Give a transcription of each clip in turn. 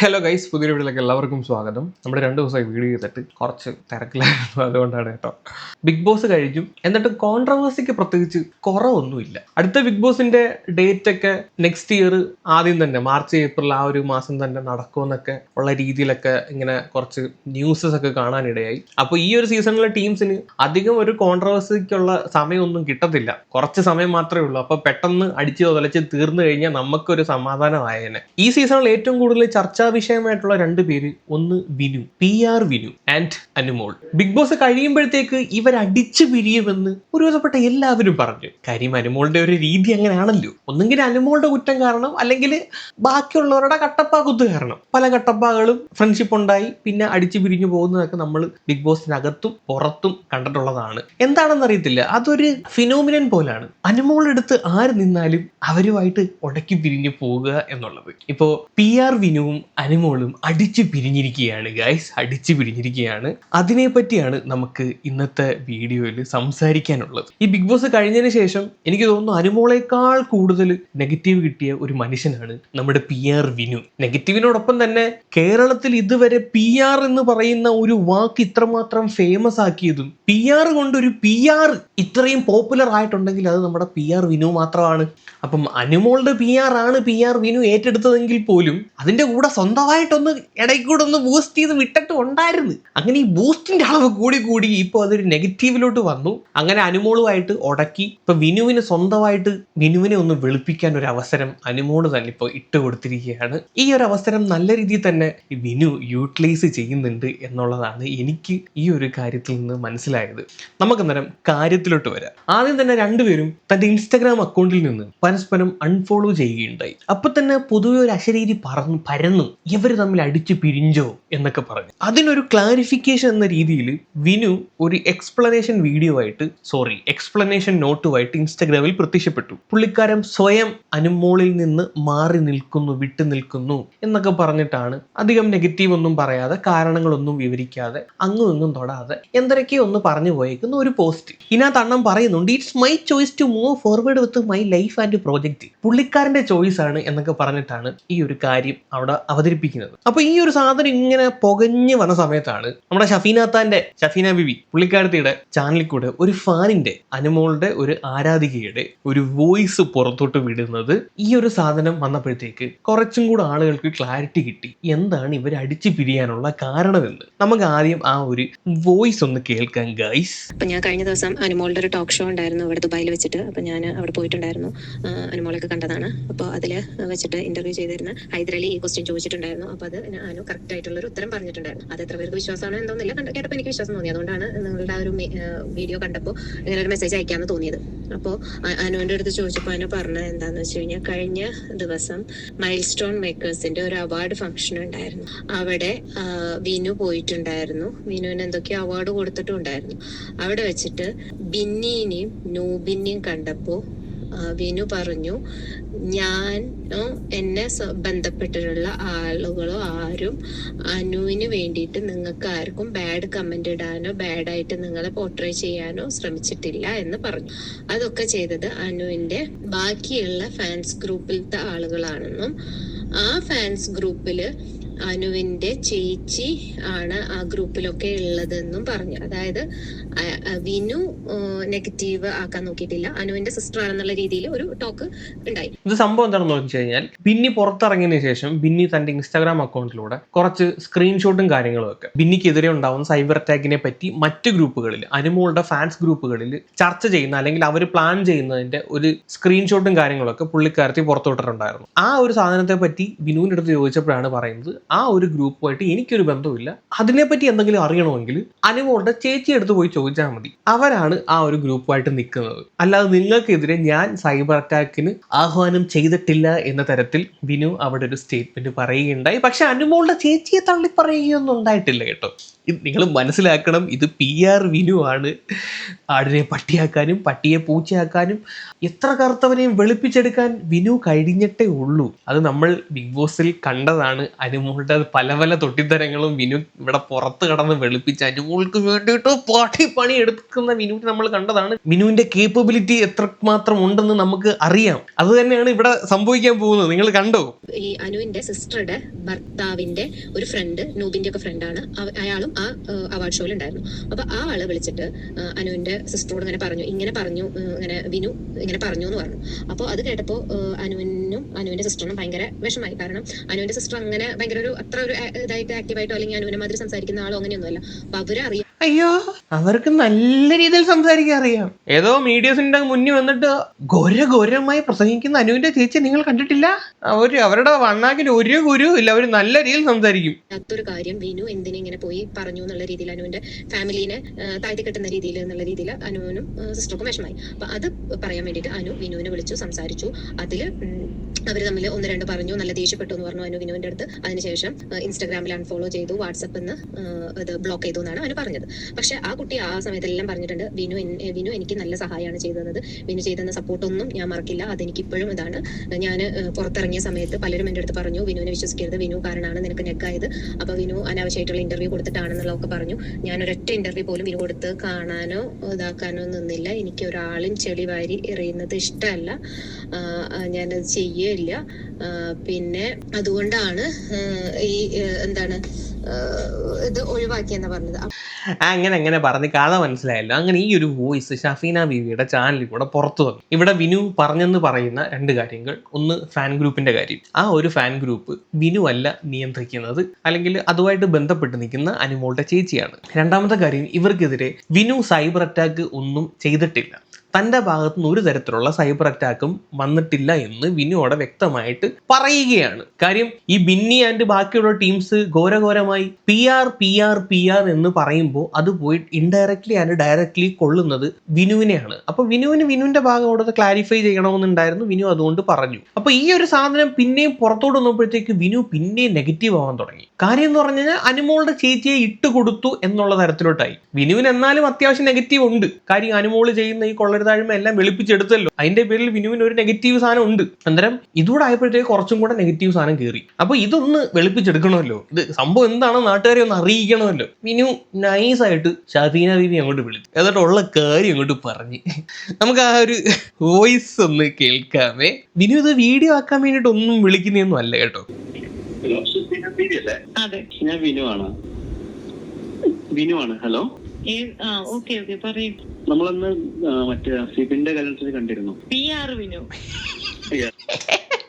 Hello guys പുതിയ വീഡിയോയിലേക്ക് എല്ലാവർക്കും സ്വാഗതം. നമ്മുടെ രണ്ട് ദിവസമായി വീഡിയോ ചെയ്തിട്ട് കുറച്ച് തിരക്കിലായിരുന്നു. അതുകൊണ്ടാണ് കേട്ടോ. ബിഗ് ബോസ് കഴിഞ്ഞു. എന്നിട്ട് കോൺട്രവേഴ്സിക്ക് പ്രത്യേകിച്ച് കുറവൊന്നുമില്ല. അടുത്ത ബിഗ് ബോസിന്റെ ഡേറ്റ് ഒക്കെ നെക്സ്റ്റ് ഇയർ ആദ്യം തന്നെ മാർച്ച് ഏപ്രിൽ ആ ഒരു മാസം തന്നെ നടക്കുമെന്നൊക്കെ ഉള്ള രീതിയിലൊക്കെ ഇങ്ങനെ കുറച്ച് ന്യൂസസ് ഒക്കെ കാണാനിടയായി. അപ്പോൾ ഈ ഒരു സീസണിലെ ടീംസിന് അധികം ഒരു കോൺട്രവേഴ്സിക്കുള്ള സമയമൊന്നും കിട്ടത്തില്ല. കുറച്ച് സമയം മാത്രമേ ഉള്ളൂ. അപ്പോൾ പെട്ടെന്ന് അടിച്ച് തൊലച്ച് തീർന്നു കഴിഞ്ഞാൽ നമുക്കൊരു സമാധാനമായേനെ. ഈ സീസണിൽ ഏറ്റവും കൂടുതൽ ചർച്ചാ വിഷയമായിട്ടുള്ള രണ്ട് പേര്. ഒന്ന് Vinu P R Vinu and Anumol. Bigg Boss കഴിയുമ്പോഴത്തേക്ക് ഇവർ അടിച്ചു പിരിയുമെന്ന് ഒരുവിധപ്പെട്ട എല്ലാവരും പറഞ്ഞു. കാര്യം അനുമോളുടെ ഒരു രീതി അങ്ങനെയാണല്ലോ. ഒന്നുകിൽ അനുമോളുടെ കുറ്റം കാരണം അല്ലെങ്കിൽ ബാക്കിയുള്ളവരുടെ കട്ടപ്പാ കുത്ത് കാരണം. പല കട്ടപ്പാകളും ഫ്രണ്ട്ഷിപ്പ് ഉണ്ടായി പിന്നെ അടിച്ചു പിരിഞ്ഞു പോകുന്നതൊക്കെ നമ്മൾ ബിഗ് ബോസിനകത്തും പുറത്തും കണ്ടിട്ടുള്ളതാണ്. എന്താണെന്ന് അറിയത്തില്ല. അതൊരു ഫിനോമിനൻ പോലാണ്. അനുമോളെടുത്ത് ആര് നിന്നാലും അവരുമായിട്ട് ഉടക്കി പിരിഞ്ഞു പോകുക എന്നുള്ളത്. ഇപ്പോ പി ആർ വിനുവും അനുമോളും അടിച്ചു പിരിഞ്ഞിരിക്കുകയാണ് ഗൈസ് അടിച്ചു പിരിഞ്ഞിരിക്കുകയാണ്. അതിനെ പറ്റിയാണ് നമുക്ക് ഇന്നത്തെ വീഡിയോയിൽ സംസാരിക്കാനുള്ളത്. ഈ ബിഗ് ബോസ് കഴിഞ്ഞതിന് ശേഷം എനിക്ക് തോന്നുന്നു അനുമോളേക്കാൾ കൂടുതൽ നെഗറ്റീവ് കിട്ടിയ ഒരു മനുഷ്യനാണ് നമ്മുടെ പി ആർ വിനു. നെഗറ്റീവിനോടൊപ്പം തന്നെ കേരളത്തിൽ ഇതുവരെ പി ആർ എന്ന് പറയുന്ന ഒരു വാക്ക് ഇത്രമാത്രം ഫേമസ് ആക്കിയതും പി ആർ കൊണ്ട് ഒരു പി ആർ ഇത്രയും പോപ്പുലർ ആയിട്ടുണ്ടെങ്കിൽ അത് നമ്മുടെ പി ആർ വിനു മാത്രമാണ്. അപ്പം അനുമോളുടെ പി ആർ ആണ് പി ആർ വിനു ഏറ്റെടുത്തതെങ്കിൽ പോലും അതിന്റെ കൂടെ സ്വന്തമായിട്ടൊന്ന് ഇടയ്ക്കൂടെ ഒന്ന് ബൂസ്റ്റ് ചെയ്ത് വിട്ടിട്ട് ഉണ്ടായിരുന്നു. അങ്ങനെ ഈ ബൂസ്റ്റിന്റെ അളവ് കൂടി കൂടി ഇപ്പോൾ അതൊരു നെഗറ്റീവിലോട്ട് വന്നു. അങ്ങനെ അനുമോളുമായിട്ട് ഉടക്കി ഇപ്പൊ വിനുവിന് സ്വന്തമായിട്ട് വിനുവിനെ ഒന്ന് വെളുപ്പിക്കാൻ ഒരു അവസരം അനുമോൾ തന്നെ ഇപ്പോൾ ഇട്ട് കൊടുത്തിരിക്കുകയാണ്. ഈ ഒരു അവസരം നല്ല രീതിയിൽ തന്നെ വിനു യൂട്ടിലൈസ് ചെയ്യുന്നുണ്ട് എന്നുള്ളതാണ് എനിക്ക് ഈ ഒരു കാര്യത്തിൽ നിന്ന് മനസ്സിലായത്. നമുക്ക് അന്നേരം കാര്യത്തിലോട്ട് വരാം. ആദ്യം തന്നെ രണ്ടുപേരും തന്റെ ഇൻസ്റ്റാഗ്രാം അക്കൗണ്ടിൽ നിന്ന് പരസ്പരം അൺഫോളോ ചെയ്യുകയുണ്ടായി. അപ്പൊ തന്നെ പൊതുവെ ഒരു അശരീരി പറന്നു പരന്നു. ഇവർ തമ്മിൽ അടിച്ചു പിരിഞ്ചോ എന്നൊക്കെ പറഞ്ഞു. അതിനൊരു ക്ലാരിഫിക്കേഷൻ എന്ന രീതിയിൽ വിനു ഒരു എക്സ്പ്ലനേഷൻ വീഡിയോ ആയിട്ട് സോറി എക്സ്പ്ലനേഷൻ നോട്ടുമായിട്ട് ഇൻസ്റ്റഗ്രാമിൽ പ്രത്യക്ഷപ്പെട്ടു. പുള്ളിക്കാരൻ സ്വയം അനുമോളിൽ നിന്ന് മാറി നിൽക്കുന്നു വിട്ടു നിൽക്കുന്നു എന്നൊക്കെ പറഞ്ഞിട്ടാണ് അധികം നെഗറ്റീവ് ഒന്നും പറയാതെ കാരണങ്ങളൊന്നും വിവരിക്കാതെ അങ്ങും ഇങ്ങും തൊടാതെ എന്തൊക്കെയോ ഒന്ന് പറഞ്ഞു പോയേക്കുന്ന ഒരു പോസ്റ്റ് ഇതിനകത്ത് അണ്ണം പറയുന്നുണ്ട് it's my choice to move forward with my life and project പുള്ളിക്കാരന്റെ ചോയ്സ് ആണ് എന്നൊക്കെ പറഞ്ഞിട്ടാണ് ഈ ഒരു കാര്യം അവിടെ അവതരിപ്പിക്കുന്നത്. അപ്പൊ ഈ ഒരു സാധനം ഇങ്ങനെ പുകഞ്ഞു വന്ന സമയത്താണ് നമ്മുടെ ഷഫീനാത്താന്റെ ഷഫീന ബിബി പുള്ളിക്കാരത്തിയുടെ ചാനലിൽ കൂടെ ഒരു ഫാനിന്റെ അനുമോളുടെ ഒരു ആരാധികയുടെ ഒരു വോയിസ് പുറത്തോട്ട് വിടുന്നത് ഈ ഒരു സാധനം വന്നപ്പോഴത്തേക്ക് കുറച്ചും കൂടെ ആളുകൾക്ക് ക്ലാരിറ്റി കിട്ടി. എന്താണ് ഇവർ അടിച്ചു പിരിയാനുള്ള കാരണമെന്ന്? നമുക്ക് ആദ്യം ആ ഒരു വോയിസ് ഒന്ന് കേൾക്കാം ഗൈസ് അപ്പൊ ഞാൻ കഴിഞ്ഞ ദിവസം അനുമോളുടെ ഒരു ടോക്ക് ഷോ ഉണ്ടായിരുന്നു അവിടെ ദുബായിൽ വെച്ചിട്ട്. അപ്പൊ ഞാൻ അവിടെ പോയിട്ടുണ്ടായിരുന്നു. അനുമോളൊക്കെ കണ്ടതാണ്. അപ്പോൾ അതിൽ വെച്ചിട്ട് ഇന്റർവ്യൂ ചെയ്തിരുന്ന ഹൈദരലി ഈ ക്വസ്റ്റ്യൻ ചോദിച്ചിട്ടുണ്ടായിരുന്നു അപ്പോൾ അത് അനു കറക്റ്റ് ആയിട്ടുള്ള ഒരു ഉത്തരം പറഞ്ഞിട്ടുണ്ടായിരുന്നു. അത് എത്ര പേർക്ക് വിശ്വാസമാണോ എന്തോന്നില്ല കണ്ട കേട്ടപ്പോൾ എനിക്ക് വിശ്വാസം തോന്നി. അതുകൊണ്ടാണ് നിങ്ങളുടെ ആ ഒരു വീഡിയോ കണ്ടപ്പോൾ ഇങ്ങനെ ഒരു മെസ്സേജ് അയക്കാമെന്ന് തോന്നിയത്. അപ്പോൾ അനുവിന്റെ അടുത്ത് ചോദിച്ചപ്പോൾ അനു പറഞ്ഞത് എന്താന്ന് വെച്ച് കഴിഞ്ഞാൽ കഴിഞ്ഞ ദിവസം മൈൽ സ്റ്റോൺ മേക്കേഴ്സിന്റെ ഒരു അവാർഡ് ഫംഗ്ഷൻ ഉണ്ടായിരുന്നു. അവിടെ വിനു പോയിട്ടുണ്ടായിരുന്നു. വിനുവിന് എന്തൊക്കെയോ അവാർഡ് കൊടുത്തിട്ടുണ്ടായിരുന്നു. അവിടെ വെച്ചിട്ട് ബിന്നീനെയും നൂബിനെയും കണ്ടപ്പോ ആ, വിനു പറഞ്ഞു ഞാനോ എന്നെ ബന്ധപ്പെട്ടിട്ടുള്ള ആളുകളോ ആരും അനുവിന് വേണ്ടിയിട്ട് നിങ്ങൾക്ക് ആർക്കും ബാഡ് കമന്റ് ഇടാനോ ബാഡായിട്ട് നിങ്ങളെ പോർട്രേ ചെയ്യാനോ ശ്രമിച്ചിട്ടില്ല എന്ന് പറഞ്ഞു. അതൊക്കെ ചെയ്തത് അനുവിന്റെ ബാക്കിയുള്ള ഫാൻസ് ഗ്രൂപ്പിലത്തെ ആളുകളാണെന്നും ആ ഫാൻസ് ഗ്രൂപ്പിൽ അനുവിന്റെ ചേച്ചി ആണ് ആ ഗ്രൂപ്പിലൊക്കെ ഉള്ളതെന്നും പറഞ്ഞു. അതായത് വിനു നെഗറ്റീവ് ആക്കാൻ നോക്കിയിട്ടില്ല. അനുവിന്റെ സിസ്റ്റർ ആണെന്നുള്ള രീതിയിൽ ഒരു ടോക്ക് ഉണ്ടായി. ഇത് സംഭവം എന്താണെന്ന് വെച്ച് കഴിഞ്ഞാൽ ബിന്നി പുറത്തിറങ്ങിയതിന് ശേഷം ബിന്നി തന്റെ ഇൻസ്റ്റാഗ്രാം അക്കൗണ്ടിലൂടെ കുറച്ച് സ്ക്രീൻഷോട്ടും കാര്യങ്ങളും ഒക്കെ ബിന്നിക്കെതിരെ ഉണ്ടാവുന്ന സൈബർ അറ്റാക്കിനെ പറ്റി മറ്റ് ഗ്രൂപ്പുകളിൽ അനുമോളുടെ ഫാൻസ് ഗ്രൂപ്പുകളിൽ ചർച്ച ചെയ്യുന്ന അല്ലെങ്കിൽ അവർ പ്ലാൻ ചെയ്യുന്നതിന്റെ ഒരു സ്ക്രീൻഷോട്ടും കാര്യങ്ങളൊക്കെ പുള്ളിക്കാരത്തി പുറത്തുവിട്ടിട്ടുണ്ടായിരുന്നു. ആ ഒരു സാധനത്തെ പറ്റി ബിനുവിന്റെ അടുത്ത് ചോദിച്ചപ്പോഴാണ് പറയുന്നത് ആ ഒരു ഗ്രൂപ്പുമായിട്ട് എനിക്കൊരു ബന്ധമില്ല അതിനെപ്പറ്റി എന്തെങ്കിലും അറിയണമെങ്കിൽ അനുമോളുടെ ചേച്ചി എടുത്ത് പോയി ചോദിച്ചാൽ മതി. അവരാണ് ആ ഒരു ഗ്രൂപ്പുമായിട്ട് നിൽക്കുന്നത്. അല്ലാതെ നിങ്ങൾക്കെതിരെ ഞാൻ സൈബർ അറ്റാക്കിന് ആഹ്വാനം ചെയ്തിട്ടില്ല എന്ന തരത്തിൽ ബിനു അവിടെ ഒരു സ്റ്റേറ്റ്മെന്റ് പറയുകയുണ്ടായി. പക്ഷെ അനുമോളുടെ ചേച്ചിയെ തള്ളി പറയുകയൊന്നും ഉണ്ടായിട്ടില്ല കേട്ടോ. നിങ്ങൾ മനസ്സിലാക്കണം ഇത് പി ആർ വിനു ആണ്. ആടിനെ പട്ടിയാക്കാനും പട്ടിയെ പൂച്ചയാക്കാനും എത്ര കറുത്തവനെയും വെളുപ്പിച്ചെടുക്കാൻ വിനു കഴിഞ്ഞിട്ടേ ഉള്ളൂ. അത് നമ്മൾ ബിഗ് ബോസിൽ കണ്ടതാണ് അനുമോൾ അവളുടെ പല പല തൊട്ടിത്തരങ്ങളും വിനു ഇവിടെ പുറത്ത് കടന്ന് വെളുപ്പിച്ച് അനുമോൾക്ക് വേണ്ടിയിട്ട് പാട്ടി പണി എടുക്കുന്ന വിനുവിനെ നമ്മൾ കണ്ടതാണ്. വിനുവിന്റെ കേപ്പബിലിറ്റി എത്രമാത്രം ഉണ്ടെന്ന് നമുക്ക് അറിയാം. അത് തന്നെയാണ് ഇവിടെ സംഭവിക്കാൻ പോകുന്നത്. നിങ്ങൾ കണ്ടോ? ഈ അനുവിന്റെ സിസ്റ്ററുടെ ഭർത്താവിന്റെ ഒരു ഫ്രണ്ട് നൂബിന്റെ ഒക്കെ ഫ്രണ്ട് ആണ് അയാളും ആ അവാർഡ് ഷോയിൽ ഉണ്ടായിരുന്നു. അപ്പൊ ആ ആൾ വിളിച്ചിട്ട് അനുവിന്റെ സിസ്റ്ററോട് ഇങ്ങനെ പറഞ്ഞു ഇങ്ങനെ പറഞ്ഞു ഇങ്ങനെ വിനു ഇങ്ങനെ പറഞ്ഞു എന്ന് പറഞ്ഞു. അപ്പോൾ അത് കേട്ടപ്പോ അനുവിനും അനുവിന്റെ സിസ്റ്ററിനും ഭയങ്കര വിഷമായി കാരണം അനുവിന്റെ സിസ്റ്റർ അങ്ങനെ ഭയങ്കര അത്ര ഒരു ഇതായിട്ട് ആക്റ്റീവായിട്ടോ അല്ലെങ്കിൽ അനുവിനെ മാതിരി സംസാരിക്കുന്ന ആളോ അങ്ങനെയൊന്നുമല്ല. അപ്പൊ അവരറിയാം അയ്യോ അവർക്ക് നല്ല രീതിയിൽ സംസാരിക്കാൻ അറിയാം. ഏതോ മീഡിയസിന്റെ മുന്നിൽ വന്നിട്ട് ഘോര ഘോരമായി പ്രസംഗിക്കുന്ന അനുവിന്റെ ചേച്ചി നിങ്ങൾ കണ്ടിട്ടില്ല? അവർ അവരുടെ വണ്ണാക്കിന് ഒരു ഗുരു ഇല്ല അവർ നല്ല രീതിയിൽ സംസാരിക്കും. അതൊരു കാര്യം വിനു എന്തിനെ ഇങ്ങനെ പോയി പറഞ്ഞു എന്നുള്ള രീതിയിൽ അനുവിന്റെ ഫാമിലിനെ താഴ്ത്തി കെട്ടുന്ന രീതിയിൽ എന്നുള്ള രീതിയിൽ അനുവിനും സിസ്റ്റർക്കും വിഷമായി അപ്പൊ അത് പറയാൻ വേണ്ടിയിട്ട് അനു വിനുവിനെ വിളിച്ചു സംസാരിച്ചു. അതിൽ അവർ തമ്മിൽ ഒന്ന് രണ്ട് പറഞ്ഞു നല്ല ദേഷ്യപ്പെട്ടു എന്ന് പറഞ്ഞു അനു വിനുവിന്റെ അടുത്ത്. അതിനുശേഷം ഇൻസ്റ്റാഗ്രാമിൽ അൺഫോളോ ചെയ്തു വാട്സപ്പിൽ നിന്ന് ഇത് ബ്ലോക്ക് ചെയ്തു എന്നാണ് അനു പറഞ്ഞത്. പക്ഷെ ആ കുട്ടി ആ സമയത്തെല്ലാം പറഞ്ഞിട്ടുണ്ട് വിനു വിനു എനിക്ക് നല്ല സഹായമാണ് ചെയ്തത്. വിനു ചെയ്തെന്ന സപ്പോർട്ടൊന്നും ഞാൻ മറക്കില്ല. അതെനിക്ക് ഇപ്പോഴും ഇതാണ് ഞാൻ പുറത്തിറങ്ങിയ സമയത്ത് പലരും എന്റെ അടുത്ത് പറഞ്ഞു വിനുവിനെ വിശ്വസിക്കരുത്. വിനു കാരണമാണ് നിനക്ക് നെഗായത്. അപ്പൊ വിനു അനാവശ്യമായിട്ടുള്ള ഇന്റർവ്യൂ കൊടുത്തിട്ടാണെന്നുള്ളതൊക്കെ പറഞ്ഞു. ഞാൻ ഒരൊറ്റ ഇന്റർവ്യൂ പോലും വിനു കൊടുത്ത് കാണാനോ ഇതാക്കാനോ നിന്നില്ല. എനിക്ക് ഒരാളും ചെളി വാരി എറിയുന്നത് ഇഷ്ടമല്ല. ഞാനത് ചെയ്യേ ഇല്ല പിന്നെ അതുകൊണ്ടാണ് ഈ എന്താണ് പറഞ്ഞത്. അങ്ങനെ അങ്ങനെ പറഞ്ഞ് കഥ മനസ്സിലായല്ലോ. അങ്ങനെ ഈ ഒരു വോയിസ് ഷഫീന ബീവിയുടെ ചാനലിൽ കൂടെ പുറത്തു വന്നു. ഇവിടെ വിനു പറഞ്ഞെന്ന് പറയുന്ന രണ്ട് കാര്യങ്ങൾ. ഒന്ന് ഫാൻ ഗ്രൂപ്പിന്റെ കാര്യം. ആ ഒരു ഫാൻ ഗ്രൂപ്പ് വിനു അല്ല നിയന്ത്രിക്കുന്നത്. അല്ലെങ്കിൽ അതുമായിട്ട് ബന്ധപ്പെട്ട് നിൽക്കുന്ന അനുമോളുടെ ചേച്ചിയാണ്. രണ്ടാമത്തെ കാര്യം ഇവർക്കെതിരെ വിനു സൈബർ അറ്റാക്ക് ഒന്നും ചെയ്തിട്ടില്ല. തന്റെ ഭാഗത്തുനിന്ന് ഒരു തരത്തിലുള്ള സൈബർ അറ്റാക്കും വന്നിട്ടില്ല എന്ന് വിനുവോടെ വ്യക്തമായിട്ട് പറയുകയാണ്. കാര്യം ഈ ബിന്നി ആൻഡ് ബാക്കിയുള്ള teams ഘോരഘോരമായി P R P R P R എന്ന് പറയുമ്പോൾ അത് പോയി ഇൻഡയറക്ട്ലി ആൻഡ് ഡയറക്ട്ലി കൊള്ളുന്നത് വിനുവിനെയാണ്. അപ്പൊ വിനുവിന് വിനുവിന്റെ ഭാഗം അവിടെ ക്ലാരിഫൈ ചെയ്യണമെന്നുണ്ടായിരുന്നു വിനു അതുകൊണ്ട് പറഞ്ഞു. അപ്പൊ ഈ ഒരു സാധനം പിന്നെയും പുറത്തോട്ട് വന്നപ്പോഴത്തേക്ക് വിനു പിന്നെയും നെഗറ്റീവ് ആവാൻ തുടങ്ങി. കാര്യം എന്ന് പറഞ്ഞു കഴിഞ്ഞാൽ അനുമോളുടെ ചേച്ചിയെ ഇട്ട് കൊടുത്തു എന്നുള്ള തരത്തിലോട്ടായി. വിനുവിന് എന്നാലും അത്യാവശ്യം നെഗറ്റീവ് ഉണ്ട്. കാര്യം അനുമോൾ ചെയ്യുന്ന ഈ കൊള്ളരുതാഴ്മ എല്ലാം വെളുപ്പിച്ചെടുത്തല്ലോ. അതിന്റെ പേരിൽ വിനുവിന് ഒരു നെഗറ്റീവ് സാധനം ഉണ്ട്. അന്നേരം ഇതുകൂടെ ആയപ്പോഴത്തേക്ക് കുറച്ചും കൂടെ നെഗറ്റീവ് സാധനം കയറി അപ്പൊ ഇതൊന്ന് വെളുപ്പിച്ചെടുക്കണമല്ലോ. ഇത് സംഭവം എന്താണ് നാട്ടുകാരെ ഒന്ന് അറിയിക്കണമല്ലോ. വിനു നൈസായിട്ട് ഷാഫീന ബീവി അങ്ങോട്ട് വിളിച്ചു. എന്നിട്ട് ഉള്ള കാര്യം അങ്ങോട്ട് പറഞ്ഞ്. നമുക്ക് ആ ഒരു വോയിസ് ഒന്ന് കേൾക്കാമേ. വിനു ഇത് വീഡിയോ ആക്കാൻ വേണ്ടിട്ട് ഒന്നും വിളിക്കുന്നതൊന്നും അല്ല കേട്ടോ. ഞാൻ വിനു ആണ് വിനു ആണ് ഹലോ ഓക്കെ ഓക്കെ പറയൂ. നമ്മളന്ന് മറ്റേ സിബിന്റെ കല്യാണത്തിൽ കണ്ടിരുന്നു. P R Vinu.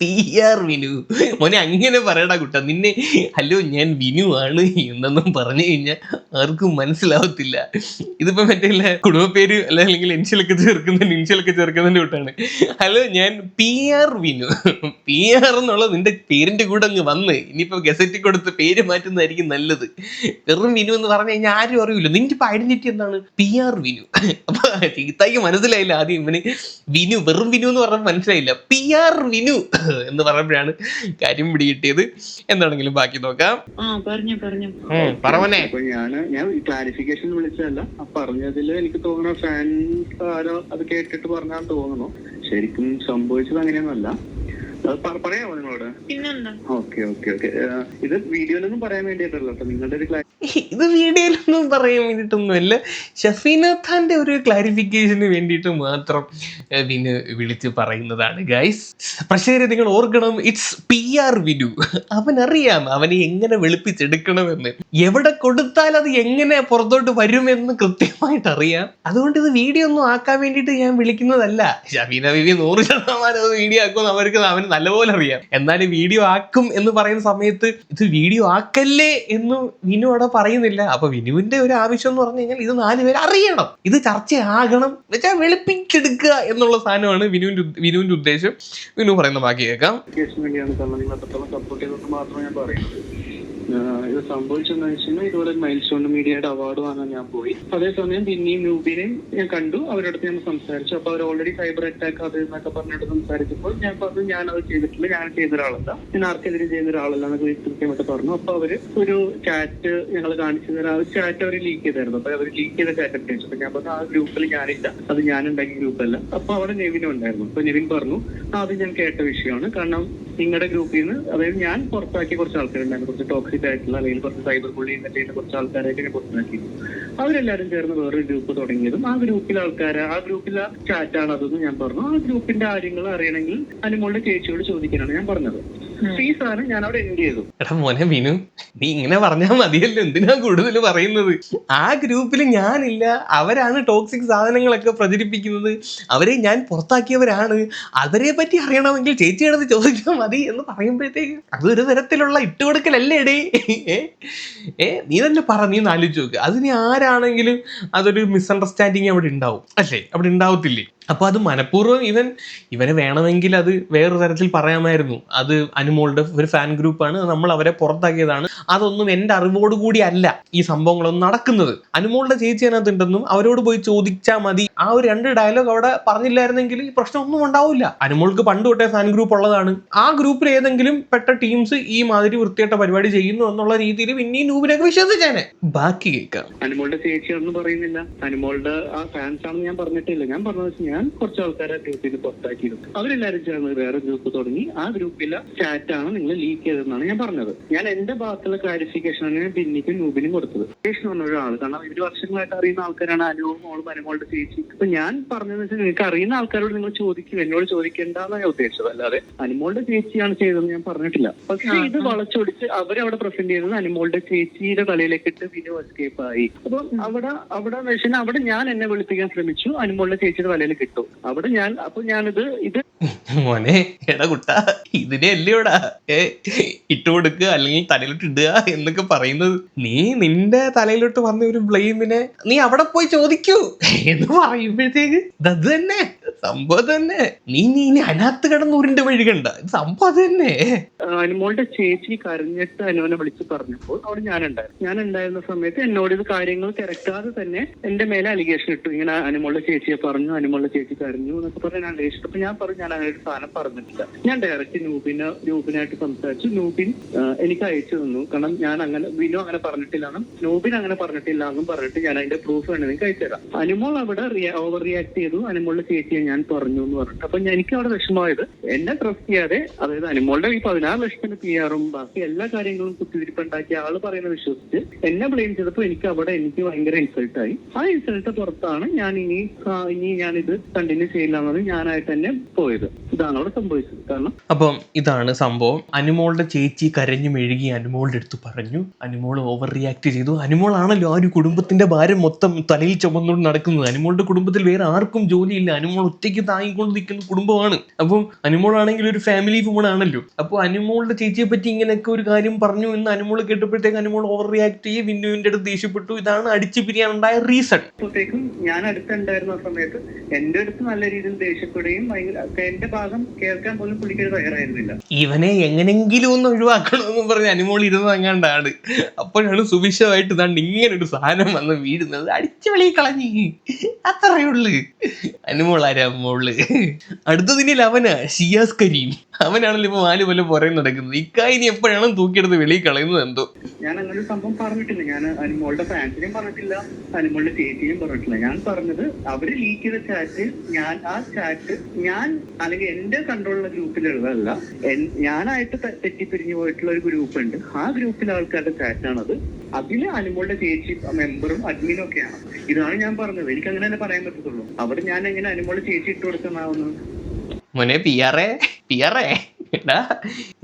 P R Vinu. മോനെ അങ്ങനെ പറയടാ കുട്ട. നിന്നെ ഹലോ ഞാൻ വിനു ആണ് എന്നൊന്നും പറഞ്ഞു കഴിഞ്ഞാൽ ആർക്കും മനസ്സിലാവത്തില്ല. ഇതിപ്പോ മറ്റേ കുടുംബ അല്ല അല്ലെങ്കിൽ എൻഷിലൊക്കെ ചേർക്കുന്ന നിൻഷിലൊക്കെ ചേർക്കുന്നതിന്റെ കൂട്ടാണ്. ഹലോ ഞാൻ P R Vinu. P R എന്നുള്ളത് നിന്റെ പേരിന്റെ കൂടെ അങ്ങ് വന്ന് ഇനിയിപ്പോ ഗസറ്റിൽ കൊടുത്ത് പേര് മാറ്റുന്നതായിരിക്കും നല്ലത്. വെറും വിനു എന്ന് പറഞ്ഞു കഴിഞ്ഞാൽ ആരും അറിയില്ല നിന്റെ ഇപ്പൊ ഐഡന്റിറ്റി എന്താണ്? P R Vinu. അപ്പൊ ചീത്തായിക്ക് മനസ്സിലായില്ല ആദ്യം ഇവന്. വിനു വെറും വിനു എന്ന് പറഞ്ഞാൽ മനസ്സിലായില്ല. P R Vinu. എന്ന് പറഞ്ഞപ്പോഴാണ് കാര്യം പിടികിട്ടിയത് എന്താണെങ്കിലും ബാക്കി നോക്കാം. ആ പറഞ്ഞു പറഞ്ഞു. ഉം, പറവനെ. അപ്പൊ ഞാൻ ഞാൻ ക്ലാരിഫിക്കേഷൻ വിളിച്ചതല്ല. ആ പറഞ്ഞതിൽ എനിക്ക് തോന്നുന്ന ഫാൻസ് ആരോ അത് കേട്ടിട്ട് പറഞ്ഞാൽ തോന്നുന്നു. ശരിക്കും സംഭവിച്ചത് അങ്ങനെയൊന്നുമല്ല. പറയാമോ നിങ്ങളോട്? പിന്നെന്താ? Okay okay okay. ഇത് വീഡിയോയിലൊന്നും പറയാൻ വേണ്ടിയിട്ടല്ലോ നിങ്ങളുടെ ഒരു ഇത് വീഡിയോയിലൊന്നും പറയാൻ വേണ്ടിയിട്ടൊന്നുമല്ല. ഷഫീന ഖാന്റെ ഒരു ക്ലാരിഫിക്കേഷന് വേണ്ടിയിട്ട് മാത്രം പിന്നെ വിനു വിളിച്ച് പറയുന്നതാണ് ഗൈസ് പക്ഷേ നിങ്ങൾ ഓർക്കണം ഇറ്റ്സ് പി ആർ വിനു. അറിയാം അവനെ എങ്ങനെ വെളുപ്പിച്ചെടുക്കണമെന്ന്. എവിടെ കൊടുത്താൽ അത് എങ്ങനെ പുറത്തോട്ട് വരുമെന്ന് കൃത്യമായിട്ട് അറിയാം. അതുകൊണ്ട് ഇത് വീഡിയോ ഒന്നും ആക്കാൻ വേണ്ടിയിട്ട് ഞാൻ വിളിക്കുന്നതല്ല. ഷഫീന ബിബി നൂറ് ശതമാനം അത് വീഡിയോ ആക്കുമെന്ന് അവർക്ക് അവന് നല്ലപോലെ അറിയാം. എന്നാലും വീഡിയോ ആക്കും എന്ന് പറയുന്ന സമയത്ത് ഇത് വീഡിയോ ആക്കല്ലേ എന്ന് വിനു അവിടെ പറയുന്നില്ല. അപ്പൊ വിനുവിന്റെ ഒരു ആവശ്യം എന്ന് പറഞ്ഞു കഴിഞ്ഞാൽ ഇത് നാല് പേര് അറിയണം. ഇത് ചർച്ചയാകണം. വെച്ചാൽ വെളുപ്പിച്ചെടുക്കുക എന്നുള്ള സാധനമാണ് വിനുവിന്റെ വിനുവിന്റെ ഉദ്ദേശം. വിനു പറയുന്ന ബാക്കി കേൾക്കാം. സപ്പോർട്ട് ചെയ്തത് മാത്രമേ ഞാൻ പറയുന്നത് ഇത് സംഭവിച്ചെന്ന് വെച്ചാൽ ഇതുപോലെ മൈൽ സ്റ്റോൺ മീഡിയയുടെ അവാർഡ് വാങ്ങാൻ ഞാൻ പോയി. അതേസമയം പിന്നെയും നൂബിനെയും ഞാൻ കണ്ടു. അവരുടെ ഞാൻ സംസാരിച്ചു. അപ്പൊ അവർ ഓൾറെഡി സൈബർ അറ്റാക്ക് അത് എന്നൊക്കെ പറഞ്ഞിട്ട് സംസാരിച്ചപ്പോൾ ഞാൻ പറഞ്ഞു ഞാൻ അത് ചെയ്തിട്ടില്ല. ഞാൻ ചെയ്ത ഒരാളല്ല. ഞാൻ ആർക്കെതിരെ ചെയ്ത ഒരാളല്ല എന്നൊക്കെ കൃത്യമായിട്ട് പറഞ്ഞു. അപ്പൊ അവർ ഒരു ചാറ്റ് ഞങ്ങൾ കാണിച്ചു തരാം ആ ചാറ്റ് അവർ ലീക്ക് ചെയ്തായിരുന്നു. അപ്പൊ അവർ ലീക്ക് ചെയ്ത ചാറ്റ് ഒക്കെ അപ്പൊ ഞാൻ പറഞ്ഞു ആ ഗ്രൂപ്പിൽ ഞാനില്ല. അത് ഞാൻ ഉണ്ടാക്കിയ ഗ്രൂപ്പല്ല. അപ്പൊ അവിടെ നെവിനും ഉണ്ടായിരുന്നു. അപ്പൊ നെവിൻ പറഞ്ഞു "ആ, അത് ഞാൻ കേട്ട വിഷയമാണ്. കാരണം നിങ്ങളുടെ ഗ്രൂപ്പിൽ നിന്ന് അതായത് ഞാൻ പുറത്താക്കിയ കുറച്ച് ആൾക്കാരുണ്ടായിരുന്നു കുറച്ച് ടോക്സിക് ആയിട്ടുള്ള അല്ലെങ്കിൽ കുറച്ച് സൈബർ ബുള്ളിങ് ചെയ്യുന്ന കുറച്ച് ആൾക്കാരെയൊക്കെ ഞാൻ പുറത്താക്കി അവരെല്ലാരും ചേർന്ന് വേറൊരു ഗ്രൂപ്പ് തുടങ്ങിയതും ആ ഗ്രൂപ്പിലെ ആൾക്കാരെ ആ ഗ്രൂപ്പിലെ ചാറ്റാണ് അതെന്ന് ഞാൻ പറഞ്ഞു. ആ ഗ്രൂപ്പിന്റെ കാര്യങ്ങൾ അറിയണമെങ്കിൽ അനുമോളുടെ ചേച്ചിയോട് ചോദിക്കാനാണ് ഞാൻ പറഞ്ഞത്. ഞാൻ അവിടെ എൻഡ് ചെയ്തു. എടാ മോനെ വിനു നീ ഇങ്ങനെ പറഞ്ഞാൽ മതിയല്ലോ. എന്തിനാ കൂടുതൽ പറയുന്നത്? ആ ഗ്രൂപ്പിൽ ഞാനില്ല. അവരാണ് ടോക്സിക് സാധനങ്ങളൊക്കെ പ്രചരിപ്പിക്കുന്നത്. അവരെ ഞാൻ പുറത്താക്കിയവരാണ്. അവരെ പറ്റി അറിയണമെങ്കിൽ ചേച്ചിയുടെ ചോദിച്ചാൽ മതി എന്ന് പറയുമ്പോഴത്തേക്ക് അതൊരു തരത്തിലുള്ള ഇട്ടുകൊടുക്കലല്ലേ ഡേ ഏ? നീ തന്നെ പറ നീ ആലോചിച്ച് നോക്ക്. അതിന് ആരാണെങ്കിലും അതൊരു മിസ്അണ്ടർസ്റ്റാൻഡിങ് അവിടെ ഉണ്ടാവും. അല്ലേ? അവിടെ ഉണ്ടാവത്തില്ലേ? അപ്പൊ അത് മനഃപൂർവം ഇവൻ ഇവനെ വേണമെങ്കിൽ അത് വേറൊരു തരത്തിൽ പറയാമായിരുന്നു. അത് അനുമോളുടെ ഒരു ഫാൻ ഗ്രൂപ്പാണ് നമ്മൾ അവരെ പുറത്താക്കിയതാണ്. അതൊന്നും എന്റെ അറിവോടുകൂടി അല്ല ഈ സംഭവങ്ങളൊന്നും നടക്കുന്നത്. അനുമോളുടെ ചേച്ചി അതിനകത്തുണ്ടെന്നും അവരോട് പോയി ചോദിച്ചാൽ മതി. ആ ഒരു രണ്ട് ഡയലോഗ് അവിടെ പറഞ്ഞില്ലായിരുന്നെങ്കിൽ ഈ പ്രശ്നമൊന്നും ഉണ്ടാവില്ല. അനുമോൾക്ക് പണ്ട് തൊട്ടേ ഫാൻ ഗ്രൂപ്പ് ഉള്ളതാണ്. ആ ഗ്രൂപ്പിൽ ഏതെങ്കിലും പെട്ട ടീംസ് ഈ മാതിരി വൃത്തിയായിട്ട പരിപാടി ചെയ്യുന്നു എന്നുള്ള രീതിയിൽ പിന്നെയും നൂബിനൊക്കെ വിശ്വസിച്ചേനെ. ബാക്കി കേൾക്കാം. അനുമോളുടെ ചേച്ചിയാണെന്ന് പറയുന്നില്ല. അനുമോളുടെ ആ ഫാൻസ് ആണെന്ന് ഞാൻ പറഞ്ഞിട്ടില്ല. ഞാൻ പറഞ്ഞത് ഞാൻ കുറച്ച് ആൾക്കാരെ ഗ്രൂപ്പിൽ നിന്ന് പുറത്താക്കിയിരുന്നു അവരെല്ലാവരും ചേർന്ന് വേറെ ഗ്രൂപ്പ് തുടങ്ങി. ആ ഗ്രൂപ്പിലെ ചാറ്റാണ് നിങ്ങൾ ലീക്ക് ചെയ്തതെന്നാണ് ഞാൻ പറഞ്ഞത്. ഞാൻ എന്റെ ഭാഗത്തുള്ള ക്ലാരിഫിക്കേഷനാണ് ഞാൻ പിന്നിക്കും നൂബിനും കൊടുത്തത്. ശേഷം പറഞ്ഞ ഒരാൾ കാരണം ഇവർ വർഷങ്ങളായിട്ട് അറിയുന്ന ആൾക്കാരാണ്. അനുവും മോളും അനുമോളുടെ ചേച്ചി. അപ്പൊ ഞാൻ പറഞ്ഞതെന്ന് വെച്ചാൽ നിങ്ങൾക്ക് അറിയുന്ന ആൾക്കാരോട് നിങ്ങൾ ചോദിക്കും. എന്നോട് ചോദിക്കേണ്ടെന്ന് ഞാൻ ഉദ്ദേശിച്ചത്. അല്ലാതെ അനുമോളുടെ ചേച്ചിയാണ് ചെയ്തതെന്ന് ഞാൻ പറഞ്ഞിട്ടില്ല. പക്ഷെ ഇത് വളച്ചൊടിച്ച് അവരവിടെ പ്രസന്റ് ചെയ്തത് അനുമോളുടെ ചേച്ചിയുടെ തലയിലേക്ക് ഇട്ട് വിനു എസ്കേപ്പ് ആയി. അപ്പൊ അവിടെ അവിടെ എന്ന് വെച്ചാൽ അവിടെ ഞാൻ എന്നെ വിളിപ്പിക്കാൻ ശ്രമിച്ചു. അനുമോളുടെ ചേച്ചിയുടെ തലയിൽ കിട്ടും. അവിടെ ഞാൻ അപ്പൊ ഞാനിത് ഇത് മോനെ എടാ കുട്ട ഇതിനെ അല്ലയോടാ ഏ ഇട്ടുകൊടുക്കുക അല്ലെങ്കിൽ തലയിലോട്ട് ഇടുക എന്നൊക്കെ പറയുന്നത്. നീ നിന്റെ തലയിലോട്ട് വന്ന ഒരു ബ്ലെയിമിനെ നീ അവിടെ പോയി ചോദിക്കൂ എന്ന് പറയുമ്പോഴത്തേക്ക് ഇത് തന്നെ. സംഭവം തന്നെ. നീ നീ ഇനി അതിനകത്ത് കിടന്ന് ഉരുണ്ട് ഇത് സംഭവം തന്നെ. അനുമോളുടെ ചേച്ചി കരഞ്ഞിട്ട് അനുവിനെ വിളിച്ച് പറഞ്ഞപ്പോൾ അവിടെ ഞാനുണ്ടായിരുന്നു. ഞാൻ ഉണ്ടായിരുന്ന സമയത്ത് എന്നോട് ഇത് കാര്യങ്ങൾ തിരക്കാതെ തന്നെ എന്റെ മേലെ അലിഗേഷൻ ഇട്ടു. ഇങ്ങനെ അനുമോളുടെ ചേച്ചിയെ പറഞ്ഞു അനുമോളുടെ ചേച്ചി കരഞ്ഞു എന്നൊക്കെ പറഞ്ഞ് ഞാൻ അന്വേഷിച്ചു അപ്പൊ ഞാൻ പറഞ്ഞു ഞാൻ അങ്ങനെ ഒരു സാധനം പറഞ്ഞിട്ടില്ല. ഞാൻ ഡയറക്റ്റ് നൂബിന് നൂബിനായിട്ട് സംസാരിച്ചു. നൂബിൻ എനിക്ക് അയച്ചു തന്നു. കാരണം ഞാൻ അങ്ങനെ വിനു അങ്ങനെ പറഞ്ഞിട്ടില്ല എന്നും നൂബിൻ അങ്ങനെ പറഞ്ഞിട്ടില്ല എന്നും പറഞ്ഞിട്ട് ഞാൻ അതിന്റെ പ്രൂഫ് വേണമെങ്കിൽ അയച്ചു തരാം അനുമോൾ അവിടെ ഓവർ റിയാക്ട് ചെയ്തു. അനുമോളുടെ ചേച്ചിയെ ഞാൻ പറഞ്ഞു എന്ന് പറഞ്ഞിട്ട് അപ്പൊ എനിക്ക് അവിടെ വിഷമമായത്. എന്നെ ട്രസ്റ്റ് ചെയ്യാതെ അതായത് അനുമോളുടെ ഈ പതിനാറ് ലക്ഷത്തിന് പി ആറും ബാക്കി എല്ലാ കാര്യങ്ങളും കുത്തിരിപ്പുണ്ടാക്കി ആൾ പറയുന്നത് വിശ്വസിച്ച് എന്നെ ബ്ലെയിം ചെയ്തപ്പോ എനിക്ക് അവിടെ എനിക്ക് ഭയങ്കര ഇൻസൾട്ട് ആയി. ആ ഇൻസൾട്ട് പുറത്താണ് ഞാൻ ഇനി ഇനി ഞാൻ ഇത് കണ്ടിന്യൂ ചെയ്യില്ല എന്നത് ഞാനായിട്ട് തന്നെ പോയത്. ഇതാണ് അവിടെ സംഭവിച്ചത്. കാരണം അപ്പം ഇതാണ് സംഭവം. അനുമോളുടെ ചേച്ചി കരഞ്ഞു മെഴുകി അനുമോളുടെ അടുത്ത് പറഞ്ഞു. അനുമോൾ ഓവർ റിയാക്ട് ചെയ്തു. അനുമോളാണല്ലോ ആ ഒരു കുടുംബത്തിന്റെ ഭാരം മൊത്തം തലയിൽ ചുമന്നുകൊണ്ട് നടക്കുന്നത്. അനുമോളുടെ കുടുംബത്തിൽ വേറെ ആർക്കും ജോലിയില്ല. അനുമോൾ ഒറ്റയ്ക്ക് താങ്ങിക്കൊണ്ട് നിൽക്കുന്ന കുടുംബമാണ്. അപ്പം അനുമോളാണെങ്കിൽ ഒരു ഫാമിലി വുമൺ ആണല്ലോ. അപ്പോൾ അനുമോളുടെ ചേച്ചിയെ പറ്റി ഇങ്ങനെയൊക്കെ ഒരു കാര്യം പറഞ്ഞു എന്ന് അനുമോൾ കേട്ടപ്പോഴത്തേക്ക് അനുമോൾ ഓവർ റിയാക്ട് ചെയ്ത് വിന്നുവിന്റെ അടുത്ത് ദേഷ്യപ്പെട്ടു. ഇതാണ് അടിച്ചു പിരിയാനുണ്ടായ റീസൺ അപ്പോഴത്തേക്കും ഞാൻ അടുത്തുണ്ടായിരുന്ന സമയത്ത് എന്റെ അടുത്ത് നല്ല രീതിയിൽ ദേഷ്യപ്പെടുകയും എന്റെ ഭാഗം കേൾക്കാൻ പോലും പുള്ളിക്കൊരു തയ്യാറായിരുന്നില്ല. ഇവനെ എങ്ങനെങ്കിലും ഒന്ന് ഒഴിവാക്കണമെന്ന് പറഞ്ഞ് അനുമോൾ ഇരുന്ന് അങ്ങാണ്ടാണ് അപ്പോഴാണ് സുഭിക്ഷമായിട്ട് ഇതാണ്ട് ഇങ്ങനെ ഒരു സാധനം വന്ന് വീഴുന്നത്. അടിച്ചു വെളിയിൽ കളഞ്ഞ്. അത്രയേ ഉള്ളു. അനുമോളാരാ മോൾ. അടുത്തതിനി അവനാ ഷിയാസ് കരീം. അവനാണല്ലോ ഇപ്പൊ നാല് പോലെ പുറകെ നടക്കുന്നത്. ഇക്കായി ഇനി എപ്പോഴാണ് തൂക്കിയെടുത്ത് വെളിയിൽ കളയുന്നത് എന്തോ. ഞാൻ അങ്ങനെ സംഭവം പറഞ്ഞിട്ടില്ല. ഞാൻ അനുമോളുടെ ഫാൻസിനെയും പറഞ്ഞിട്ടില്ല. അനുമോളുടെ ചേച്ചിയും പറഞ്ഞിട്ടില്ല. ഞാൻ പറഞ്ഞത് അവർ ലീക്ക് ചെയ്ത ചാറ്റ് ഞാൻ ആ ചാറ്റ് ഞാൻ അല്ലെങ്കിൽ എന്റെ കൺട്രോളുള്ള ഗ്രൂപ്പിലുള്ളതല്ല ഞാനായിട്ട് തെറ്റിപ്പിരിഞ്ഞു പോയിട്ടുള്ള ഒരു ഗ്രൂപ്പ് ഉണ്ട്. ആ ഗ്രൂപ്പിലെ ആൾക്കാരുടെ ചാറ്റാണത് അതിൽ അനുമോളുടെ ചേച്ചി മെമ്പറും അഡ്മിനും ഒക്കെയാണ്. ഇതാണ് ഞാൻ പറഞ്ഞത്. എനിക്ക് അങ്ങനെ തന്നെ പറയാൻ പറ്റത്തുള്ളൂ. അവിടെ ഞാൻ എങ്ങനെ അനുമോൾ ചേച്ചി ഇട്ട് കൊടുക്കുന്നതാവുന്നത് മോനെ പിയറേ പിയാറേ എടാ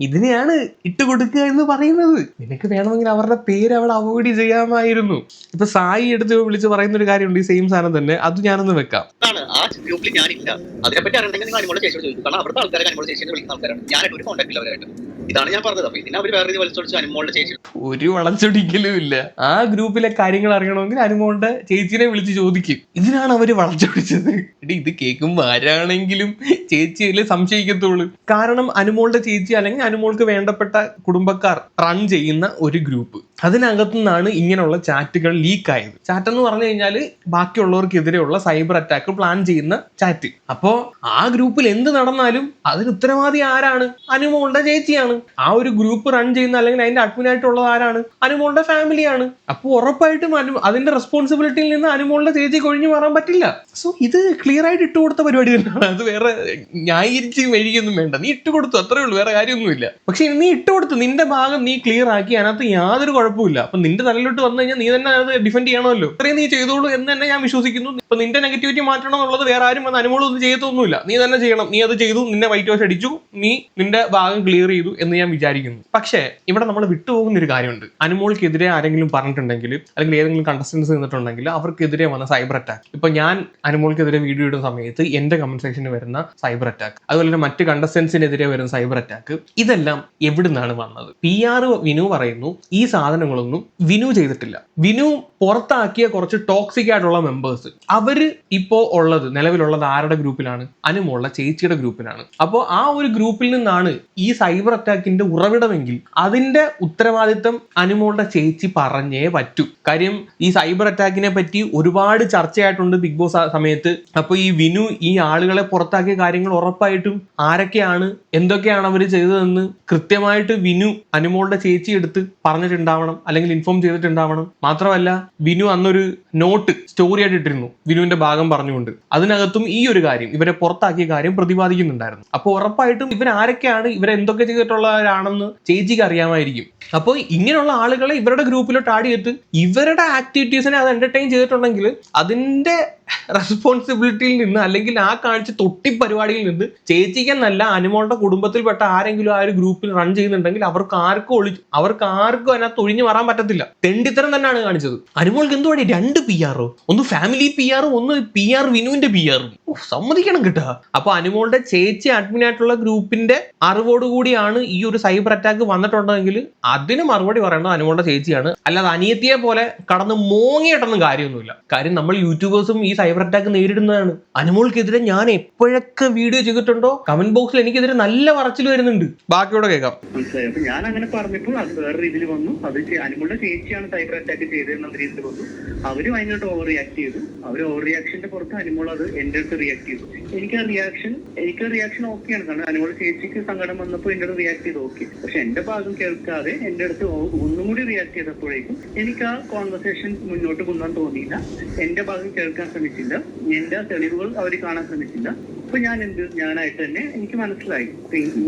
ഇതിനെയാണ് ഇട്ട് കൊടുക്കുക എന്ന് പറയുന്നത്. നിനക്ക് വേണമെങ്കിൽ അവരുടെ പേര് അവിടെ അവോയ്ഡ് ചെയ്യാമായിരുന്നു. ഇപ്പൊ സായി എടുത്ത് വിളിച്ച് പറയുന്ന ഒരു കാര്യമുണ്ട് ഈ സെയിം സാധനം തന്നെ. അത് ഞാനൊന്ന് വെക്കാം. ആ ഗ്രൂപ്പിൽ ഞാനില്ല. അതിനെപ്പറ്റി അറിയണമെങ്കിൽ നിങ്ങൾ അനുമോളെ ചേച്ചിയോട് ചോദിക്കും. കാരണം അവിടുത്തെ ആൾക്കാരെ അനുമോളെ ചേച്ചിയെ വിളിക്കുന്ന ആൾക്കാരാണ്. ഞാനായിട്ട് ഒരു കോൺടാക്ട് ഇല്ല അവരായിട്ട് ഇതാണ് ഞാൻ പറഞ്ഞത്. അപ്പൊ ഇതിനെ അവർ വേറെ രീതി വലിച്ചൊടിച്ച് അനുമോളുടെ ചേച്ചി ഒരു വളച്ചൊടിക്കലും ഇല്ല. ആ ഗ്രൂപ്പിലെ കാര്യങ്ങൾ അറിയണമെങ്കിൽ അനുമോളുടെ ചേച്ചിനെ വിളിച്ച് ചോദിക്കും. ഇതിനാണ് അവർ വളച്ചൊടിച്ചത്. ഇത് കേൾക്കുമ്പോ ആരാണെങ്കിലും ചേച്ചിയിൽ സംശയിക്കത്തുള്ളൂ. കാരണം അനുമോളുടെ ചേച്ചി അല്ലെങ്കിൽ അനുമോൾക്ക് വേണ്ടപ്പെട്ട കുടുംബക്കാർ റൺ ചെയ്യുന്ന ഒരു ഗ്രൂപ്പ് അതിനകത്തു നിന്നാണ് ഇങ്ങനെയുള്ള ചാറ്റുകൾ ലീക്ക് ആയത്. ചാറ്റ് എന്ന് പറഞ്ഞു കഴിഞ്ഞാൽ ബാക്കിയുള്ളവർക്കെതിരെയുള്ള സൈബർ അറ്റാക്ക് പ്ലാൻ ചെയ്യുന്ന ചാറ്റ്. അപ്പോ ആ ഗ്രൂപ്പിൽ എന്ത് നടന്നാലും അതിന് ഉത്തരവാദി ആരാണ്? അനുമോളുടെ ചേച്ചിയാണ്. ആ ഒരു ഗ്രൂപ്പ് റൺ ചെയ്യുന്ന അല്ലെങ്കിൽ അതിന്റെ അഡ്മിൻ ആയിട്ടുള്ളത് ആരാണ്? അനുമോളുടെ ഫാമിലിയാണ് അപ്പോൾ ഉറപ്പായിട്ടും അനു അതിന്റെ റെസ്പോൺസിബിലിറ്റിയിൽ നിന്ന് അനുമോളുടെ ചേച്ചി കൊഴിഞ്ഞു മാറാൻ പറ്റില്ല. സോ ഇത് ക്ലിയർ ആയിട്ട് ഇട്ട് കൊടുത്ത പരിപാടി തന്നെയാണ്. അത് വേറെ ന്യായീകരിച്ച് വഴിയൊന്നും വേണ്ട. നീ ഇട്ട് കൊടുത്തു അത്രേ ഉള്ളൂ. വേറെ കാര്യമൊന്നുമില്ല. പക്ഷെ നീ ഇട്ട് കൊടുത്തു. നിന്റെ ഭാഗം നീ ക്ലിയർ ആക്കി. അതിനകത്ത് യാതൊരു കുഴപ്പമില്ല. അപ്പൊ നിന്റെ തലയിലോട്ട് വന്നു കഴിഞ്ഞാൽ നീ തന്നെ അത് ഡിഫെൻഡ് ചെയ്യണമല്ലോ. അത്രയും നീ ചെയ്തോളൂ എന്ന് തന്നെ ഞാൻ വിശ്വസിക്കുന്നു. ഇപ്പൊ നിന്റെ നെഗറ്റിവിറ്റി മാറ്റണം എന്നുള്ളത് വേറെ ആരും വന്ന് അനുമോളം ഒന്നും ചെയ്യത്തൊന്നുമില്ല. നീ തന്നെ ചെയ്യണം. നീ അത് ചെയ്തു. നിന്നെ വൈറ്റ് വാഷ് അടിച്ചു. നീ നിന്റെ ഭാഗം ക്ലിയർ ചെയ്തു എന്ന് ഞാൻ വിചാരിക്കുന്നു. പക്ഷേ ഇവിടെ നമ്മൾ വിട്ടുപോകുന്ന ഒരു കാര്യമുണ്ട്. അനുമോൾക്കെതിരെ ആരെങ്കിലും പറഞ്ഞിട്ടുണ്ടെങ്കിൽ അല്ലെങ്കിൽ ഏതെങ്കിലും കണ്ടസ്റ്റൻസ് നിന്നിട്ടുണ്ടെങ്കിൽ അവർക്കെതിരെ വന്ന സൈബർ അറ്റാക്ക് ഇപ്പൊ ഞാൻ അനുമോൾക്കെതിരെ വീഡിയോ ഇടുന്ന സമയത്ത് എന്റെ കമന്റ് സെക്ഷനിൽ വരുന്ന സൈബർ അറ്റാക്ക് അതുപോലെ തന്നെ മറ്റ് കണ്ടസ്റ്റൻസിനെതിരെ വരുന്ന സൈബർ അറ്റാക്ക് ഇതെല്ലാം എവിടുന്നാണ് വന്നത്? പി ആർ വിനു പറയുന്നു ഈ സാധനങ്ങളൊന്നും വിനു ചെയ്തിട്ടില്ല. വിനു പുറത്താക്കിയ കുറച്ച് ടോക്സിക് ആയിട്ടുള്ള മെമ്പേഴ്സ് അവർ ഇപ്പോ ഉള്ളത് നിലവിലുള്ളത് ആരുടെ ഗ്രൂപ്പിലാണ്? അനുമുള്ള ചേച്ചിയുടെ ഗ്രൂപ്പിലാണ്. അപ്പോൾ ആ ഒരു ഗ്രൂപ്പിൽ നിന്നാണ് ഈ സൈബർ അറ്റാക്കിന്റെ ഉറവിടമെങ്കിൽ അതിന്റെ ഉത്തരവാദിത്തം അനുമോളുടെ ചേച്ചി പറഞ്ഞേ പറ്റൂ. കാര്യം ഈ സൈബർ അറ്റാക്കിനെ പറ്റി ഒരുപാട് ചർച്ചയായിട്ടുണ്ട് ബിഗ് ബോസ് സമയത്ത്. അപ്പോൾ ഈ വിനു ഈ ആളുകളെ പുറത്താക്കിയ കാര്യങ്ങൾ ഉറപ്പായിട്ടും ആരൊക്കെയാണ് എന്തൊക്കെയാണ് അവർ ചെയ്തതെന്ന് കൃത്യമായിട്ട് വിനു അനുമോളുടെ ചേച്ചി എടുത്ത് പറഞ്ഞിട്ടുണ്ടാവണം. അല്ലെങ്കിൽ ഇൻഫോം ചെയ്തിട്ടുണ്ടാവണം. മാത്രമല്ല വിനു അന്നൊരു നോട്ട് സ്റ്റോറി ആയിട്ട് ഇട്ടിരുന്നു വിനുവിന്റെ ഭാഗം പറഞ്ഞുകൊണ്ട്. അതിനകത്തും ഈ ഒരു കാര്യം ഇവരെ പുറത്താക്കിയ കാര്യം പ്രതിപാദിക്കുന്നുണ്ടായിരുന്നു. അപ്പോൾ ഉറപ്പായിട്ടും ഇവർ ആരൊക്കെയാണ് ഇവരെ എന്തൊക്കെ ചെയ്തിട്ടുള്ളവരാണെന്ന് ചേച്ചിക്ക് അറിയാമായിരിക്കും. അപ്പോൾ ഇങ്ങനെയുള്ള ആളുകളെ ഇവരുടെ ഗ്രൂപ്പിലോട്ട് ആഡ് ചെയ്തിട്ട് ഇവരുടെ ആക്ടിവിറ്റീസിനെ അത് എന്റർടൈൻ ചെയ്തിട്ടുണ്ടെങ്കിൽ അതിന്റെ റെസ്പോൺസിബിലിറ്റിയിൽ നിന്ന് അല്ലെങ്കിൽ ആ കാഴ്ച തൊട്ടി പരിപാടിയിൽ നിന്ന് ചേച്ചിക്കെന്നല്ല അനുമോളുടെ കുടുംബത്തിൽപ്പെട്ട ആരെങ്കിലും ആ ഒരു ഗ്രൂപ്പിൽ റൺ ചെയ്യുന്നുണ്ടെങ്കിൽ അവർക്ക് ആർക്കും ഒളി അവർക്ക് ആർക്കും അതിനകത്ത് ഒഴിഞ്ഞു മാറാൻ പറ്റത്തില്ല. തെണ്ടിത്തരം തന്നെയാണ് കാണിച്ചത്. അനുമോൾക്ക് എന്തുവാടി? രണ്ട് പി ആറോ ഒന്ന് ഫാമിലി പി ആറും ഒന്ന് പി ആർ വിനുവിന്റെ പി ആറും സമ്മതിക്കണം കേട്ടോ. അപ്പൊ അനുമോളുടെ ചേച്ചി അഡ്മിൻ ആയിട്ടുള്ള ഗ്രൂപ്പിന്റെ അറിവോടുകൂടിയാണ് ഈ ഒരു സൈബർ അറ്റാക്ക് വന്നിട്ടുണ്ടെങ്കിൽ അതിന് മറുപടി പറയുന്നത് അനുമോളുടെ ചേച്ചിയാണ്. അല്ലാതെ അനിയത്തിയെ പോലെ കടന്ന് മോങ്ങിയിട്ടൊന്നും കാര്യമൊന്നുമില്ല. കാര്യം നമ്മൾ യൂട്യൂബേഴ്സും ഈ സൈബർ അറ്റാക്ക് നേരിടുന്നതാണ്. അനുമോൾക്കെതിരെ ഞാൻ എപ്പോഴൊക്കെ വീഡിയോ ചെയ്തിട്ടുണ്ടോ? കമന്റ് ബോക്സിൽ എനിക്കെതിരെ നല്ല പറച്ചിൽ വരുന്നുണ്ട്. ബാക്കിയോടെ കേൾക്കാം. ഞാൻ അങ്ങനെ പറഞ്ഞപ്പോൾ അത് വേറെ രീതിയിൽ വന്നു. അത് അനുമോളുടെ ചേച്ചിയാണ് സൈബർ അറ്റാക്ക് ചെയ്തതെന്ന രീതിയിൽ വന്നു. അവർ ഭയങ്കരമായിട്ട് ഓവർ റിയാക്ട് ചെയ്തു. അവർ ഓവർ റിയാക്ഷന്റെ പുറത്ത് അനുമോൾ അത് എന്റെ അടുത്ത് റിയാക്ട് ചെയ്തു. എനിക്ക് ആ റിയാക്ഷൻ എനിക്ക് റിയാക്ഷൻ ഓക്കെയാണ് കാരണം അനുമോളുടെ ചേച്ചിക്ക് സങ്കടം വന്നപ്പോൾ എന്റെ അടുത്ത് റിയാക്ട് ചെയ്ത് ഓക്കെ പക്ഷെ എന്റെ ഭാഗം കേൾക്കാതെ എന്റെ അടുത്ത് ഒന്നും കൂടി റിയാക്ട് ചെയ്തപ്പോഴേക്കും എനിക്ക് ആ കോൺവെർസേഷൻ മുന്നോട്ട് കൊണ്ടുപോകാൻ തോന്നിയില്ല. എന്റെ ഭാഗം കേൾക്കാൻ ശ്രമിച്ചില്ല. എന്റെ തെളിവുകൾ അവർ കാണാൻ ശ്രമിച്ചില്ല. അപ്പൊ ഞാൻ എന്ത് ഞാനായിട്ട് തന്നെ എനിക്ക് മനസ്സിലായി.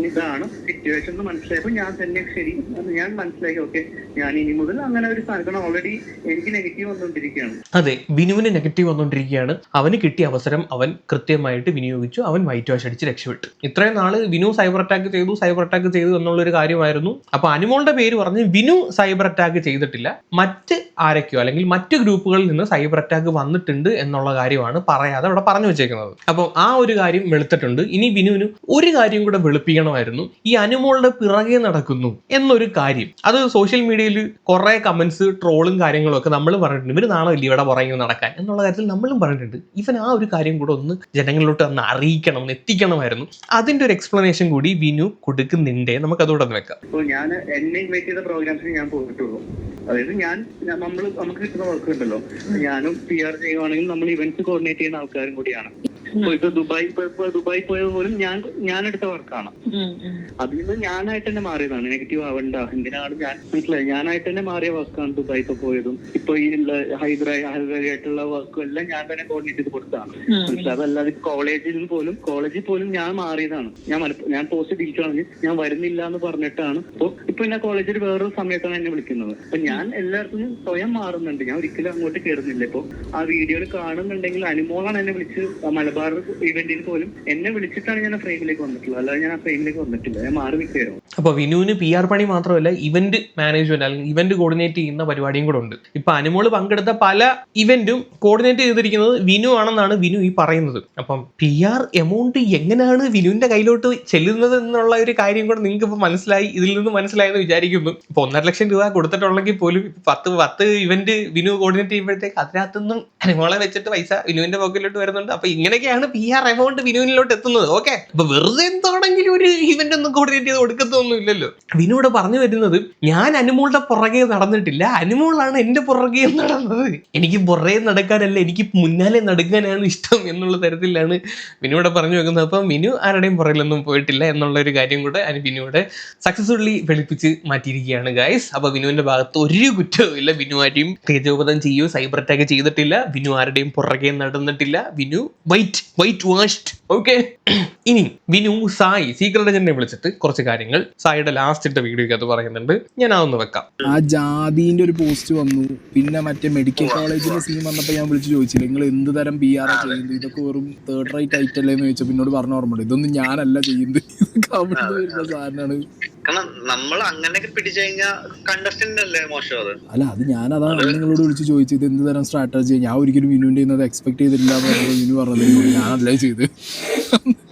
ഇതാണ് സിറ്റുവേഷൻ എന്ന് മനസ്സിലായപ്പോ ഞാൻ തന്നെ ശരി ഞാൻ മനസ്സിലാക്കി ഓക്കെ ഞാൻ ഇനി മുതൽ അങ്ങനെ ഒരു സാധനം ഓൾറെഡി എനിക്ക് നെഗറ്റീവ് വന്നുകൊണ്ടിരിക്കുകയാണ്. അതെ ബിനുവിന് നെഗറ്റീവ് വന്നുകൊണ്ടിരിക്കുകയാണ്. അവന് കിട്ടിയ അവസരം അവൻ കൃത്യമായിട്ട് വിനിയോഗിച്ചു അവൻ വൈറ്റ് വാഷ് അടിച്ച് രക്ഷപ്പെട്ടു. ഇത്രയും നാൾ വിനു സൈബർ അറ്റാക്ക് ചെയ്തു സൈബർ അറ്റാക്ക് ചെയ്തു എന്നുള്ളൊരു കാര്യമായിരുന്നു. അപ്പൊ അനുമോളുടെ പേര് പറഞ്ഞ് വിനു സൈബർ അറ്റാക്ക് ചെയ്തിട്ടില്ല. മറ്റ് ആരൊക്കെയോ അല്ലെങ്കിൽ മറ്റ് ഗ്രൂപ്പുകളിൽ നിന്ന് സൈബർ അറ്റാക്ക് വന്നിട്ടുണ്ട് എന്നുള്ള കാര്യമാണ് പറയാതെ അവിടെ പറഞ്ഞു വെച്ചേക്കുന്നത്. അപ്പോൾ ആ ഒരു കാര്യം വെളുത്തിട്ടുണ്ട്. ഇനി വിനുവിന് ഒരു കാര്യം കൂടെ വെളുപ്പിക്കണമായിരുന്നു. ഈ അനുമോളുടെ പിറകെ നടക്കുന്നു എന്നൊരു കാര്യം. അത് സോഷ്യൽ മീഡിയയിൽ കുറെ കമന്റ്സ് ട്രോളും കാര്യങ്ങളും ഒക്കെ നമ്മൾ പറഞ്ഞിട്ടുണ്ട്. ഇവർ ഇല്ല ഇവിടെ പുറകെ നടക്കാൻ? എന്നുള്ള കാര്യത്തിൽ നമ്മളും പറഞ്ഞിട്ടുണ്ട്. ഇവൻ ആ ഒരു കാര്യം കൂടെ ഒന്ന് ജനങ്ങളിലോട്ട് ഒന്ന് അറിയിക്കണം എത്തിക്കണമായിരുന്നു. അതിന്റെ ഒരു എക്സ്പ്ലനേഷൻ കൂടി വിനു കൊടുക്കുന്നുണ്ടേ. നമുക്ക് അതോടെ വെക്കാം. ഞാൻ ചെയ്ത ഞാൻ അതായത് ഞാൻ നമ്മൾ നമുക്ക് കിട്ടുന്ന വർക്ക് ഉണ്ടല്ലോ. ഞാനും പി ആർ ചെയ്യുവാണെങ്കിൽ നമ്മൾ ഇവന്റ്സ് കോർഡിനേറ്റ് ചെയ്യുന്ന ആൾക്കാരും കൂടിയാണ്. ഇപ്പൊ ദുബായി പോയപ്പോ ദുബായി പോയത് പോലും ഞാൻ ഞാൻ എടുത്ത വർക്കാണ്. അതിൽ നിന്ന് ഞാനായിട്ട് തന്നെ മാറിയതാണ്. നെഗറ്റീവ് ആവണ്ട. എന്തിനാണ് ഞാൻ മനസ്സിലായി? ഞാനായിട്ട് തന്നെ മാറിയ വർക്കാണ് ദുബായി ഇപ്പൊ പോയതും. ഇപ്പൊ ഈ ഹൈദരാബാദ് ഹൈദരാബാദായിട്ടുള്ള വർക്കും എല്ലാം ഞാൻ തന്നെ കോർഡിനേറ്റ് ചെയ്ത് കൊടുത്തതാണ്. ഉം. മനസ്സിലായി അതല്ലാതെ കോളേജിൽ പോലും കോളേജിൽ പോലും ഞാൻ മാറിയതാണ്. ഞാൻ ഞാൻ പോസ്റ്റ് തിരിച്ചാണെങ്കിൽ ഞാൻ വരുന്നില്ല എന്ന് പറഞ്ഞിട്ടാണ്. ഇപ്പൊ ഇപ്പൊ എന്നെ കോളേജിൽ വേറൊരു സമയത്താണ് എന്നെ വിളിക്കുന്നത്. അപ്പൊ ഞാൻ എല്ലായിടത്തും സ്വയം മാറുന്നുണ്ട്. ഞാൻ ഒരിക്കലും അങ്ങോട്ട് കയറുന്നില്ല ഇപ്പൊ ആ വീഡിയോയിൽ കാണുന്നുണ്ടെങ്കിൽ അനുമോളാണ് എന്നെ വിളിച്ച് ആ ഇവന്റിൽ പോലും എന്നെ വിളിച്ചിട്ടാണ് ഞാൻ ഫ്രെയിമിലേക്ക് വന്നിട്ടുള്ളത്. അല്ലാതെ ഞാൻ ആ ഫ്രെയിമിലേക്ക് വന്നിട്ടില്ല. ഞാൻ മാറി നിൽക്കുകയായിരുന്നു അപ്പൊ വിനുവിന് പി ആർ പണി മാത്രമല്ല ഇവന്റ് മാനേജ്മെന്റ് അല്ലെങ്കിൽ ഇവന്റ് കോർഡിനേറ്റ് ചെയ്യുന്ന പരിപാടിയും കൂടെ ഉണ്ട്. ഇപ്പൊ അനുമോൾ പങ്കെടുത്ത പല ഇവന്റും കോർഡിനേറ്റ് ചെയ്തിരിക്കുന്നത് വിനു ആണെന്നാണ് വിനു ഈ പറയുന്നത്. അപ്പം പി ആർ എമൗണ്ട് എങ്ങനെയാണ് വിനുവിന്റെ കയ്യിലോട്ട് ചെല്ലുന്നത് എന്നുള്ള ഒരു കാര്യം കൂടെ നിങ്ങൾക്ക് ഇപ്പൊ മനസ്സിലായി ഇതിൽ നിന്ന് മനസ്സിലായെന്ന് വിചാരിക്കുന്നു. ഇപ്പൊ ഒന്നര ലക്ഷം രൂപ കൊടുത്തിട്ടുണ്ടെങ്കിൽ പോലും പത്ത് പത്ത് ഇവന്റ് വിനു കോർഡിനേറ്റ് ചെയ്യുമ്പോഴത്തേക്ക് അതിനകത്തുനിന്നും അനുമോളെ വെച്ചിട്ട് പൈസ വിനുവിന്റെ പോക്കറ്റിലോട്ട് വരുന്നുണ്ട്. അപ്പൊ ഇങ്ങനെയൊക്കെയാണ് പി ആർ എമൗണ്ട് വിനുവിനിലോട്ട് എത്തുന്നത്. ഓക്കെ അപ്പൊ വെറുതെ എന്താണെങ്കിലും ഒരു ഇവന്റ് ഒന്നും കോർഡിനേറ്റ് ചെയ്ത് കൊടുക്കത്തൊന്നും ഇല്ലല്ലോ. വിനുവിടെ പറഞ്ഞു വരുന്നത് ഞാൻ അനുമോളുടെ പുറകെ നടന്നിട്ടില്ല. അനുമോളാണ് എന്റെ പുറകെ നടന്നത്. എനിക്ക് പുറകെ നടക്കാനല്ല എനിക്ക് മുന്നാലെ നടക്കാനാണ് ഇഷ്ടം എന്നുള്ള തരത്തിലാണ് വിനുവിടെ പറഞ്ഞു വെക്കുന്നത്. അപ്പം വിനു ആരുടെയും പുറകിലൊന്നും പോയിട്ടില്ല എന്നുള്ള ഒരു കാര്യം കൂടെ വിനുവിടെ സക്സസ്ഫുള്ളി വെളുപ്പിച്ച് മാറ്റിയിരിക്കുകയാണ് ഗായ്സ് അപ്പൊ വിനുവിന്റെ ഭാഗത്ത് ഒരു കുറ്റവും ഇല്ല വിനു ആരെയും തേജോപതം ചെയ്യോ സൈബർ അറ്റാക്ക് ചെയ്തിട്ടില്ല. വിനു ആരുടെയും പുറകെ നടന്നിട്ടില്ല. Vinu white white white washed okay ഇനി വിനു സായി സീക്രട്ട് ഏജന്റിനെ വിളിച്ചിട്ട് കുറച്ച് കാര്യങ്ങൾ സായിയുടെ ലാസ്റ്റ് ഇട്ട വീഡിയോക്ക് അത് പറയുന്നുണ്ട്. ഞാൻ അതൊന്ന് വെക്കാം. ആ ജാതിന്റെ ഒരു പോസ്റ്റ് വന്നു. പിന്നെ മറ്റേ മെഡിക്കൽ കോളേജിന്റെ സീൻ വന്നപ്പോ ഞാൻ വിളിച്ച് ചോദിച്ചില്ല. നിങ്ങൾ എന്ത് തരം ബി ആർ ചെയ്യുന്നത്? ഇതൊക്കെ വെറും തേർഡ് റൈറ്റ് ഐറ്റല്ലേ എന്ന് ചോദിച്ചപ്പോ എന്നോട് പറഞ്ഞ ഓർമ്മയുണ്ട്. ഇതൊന്നും ഞാനല്ല ചെയ്യുന്നത്. സാധനമാണ്. കാരണം നമ്മൾ അങ്ങനെയൊക്കെ പിടിച്ചു കഴിഞ്ഞാൽ കണ്ടസ്റ്റന്റ് അല്ലേ മോശം അത്? അല്ല അത് ഞാൻ അതാണ് നിങ്ങളോട് വിളിച്ച് ചോദിച്ചത് എന്ത് തരം സ്ട്രാറ്റജി ഞാൻ ഒരിക്കലും വിനുവിന്റെ എക്സ്പെക്ട് ചെയ്തില്ല എന്ന് പറഞ്ഞു വിനു പറഞ്ഞത് ഞാനല്ലേ ചെയ്ത്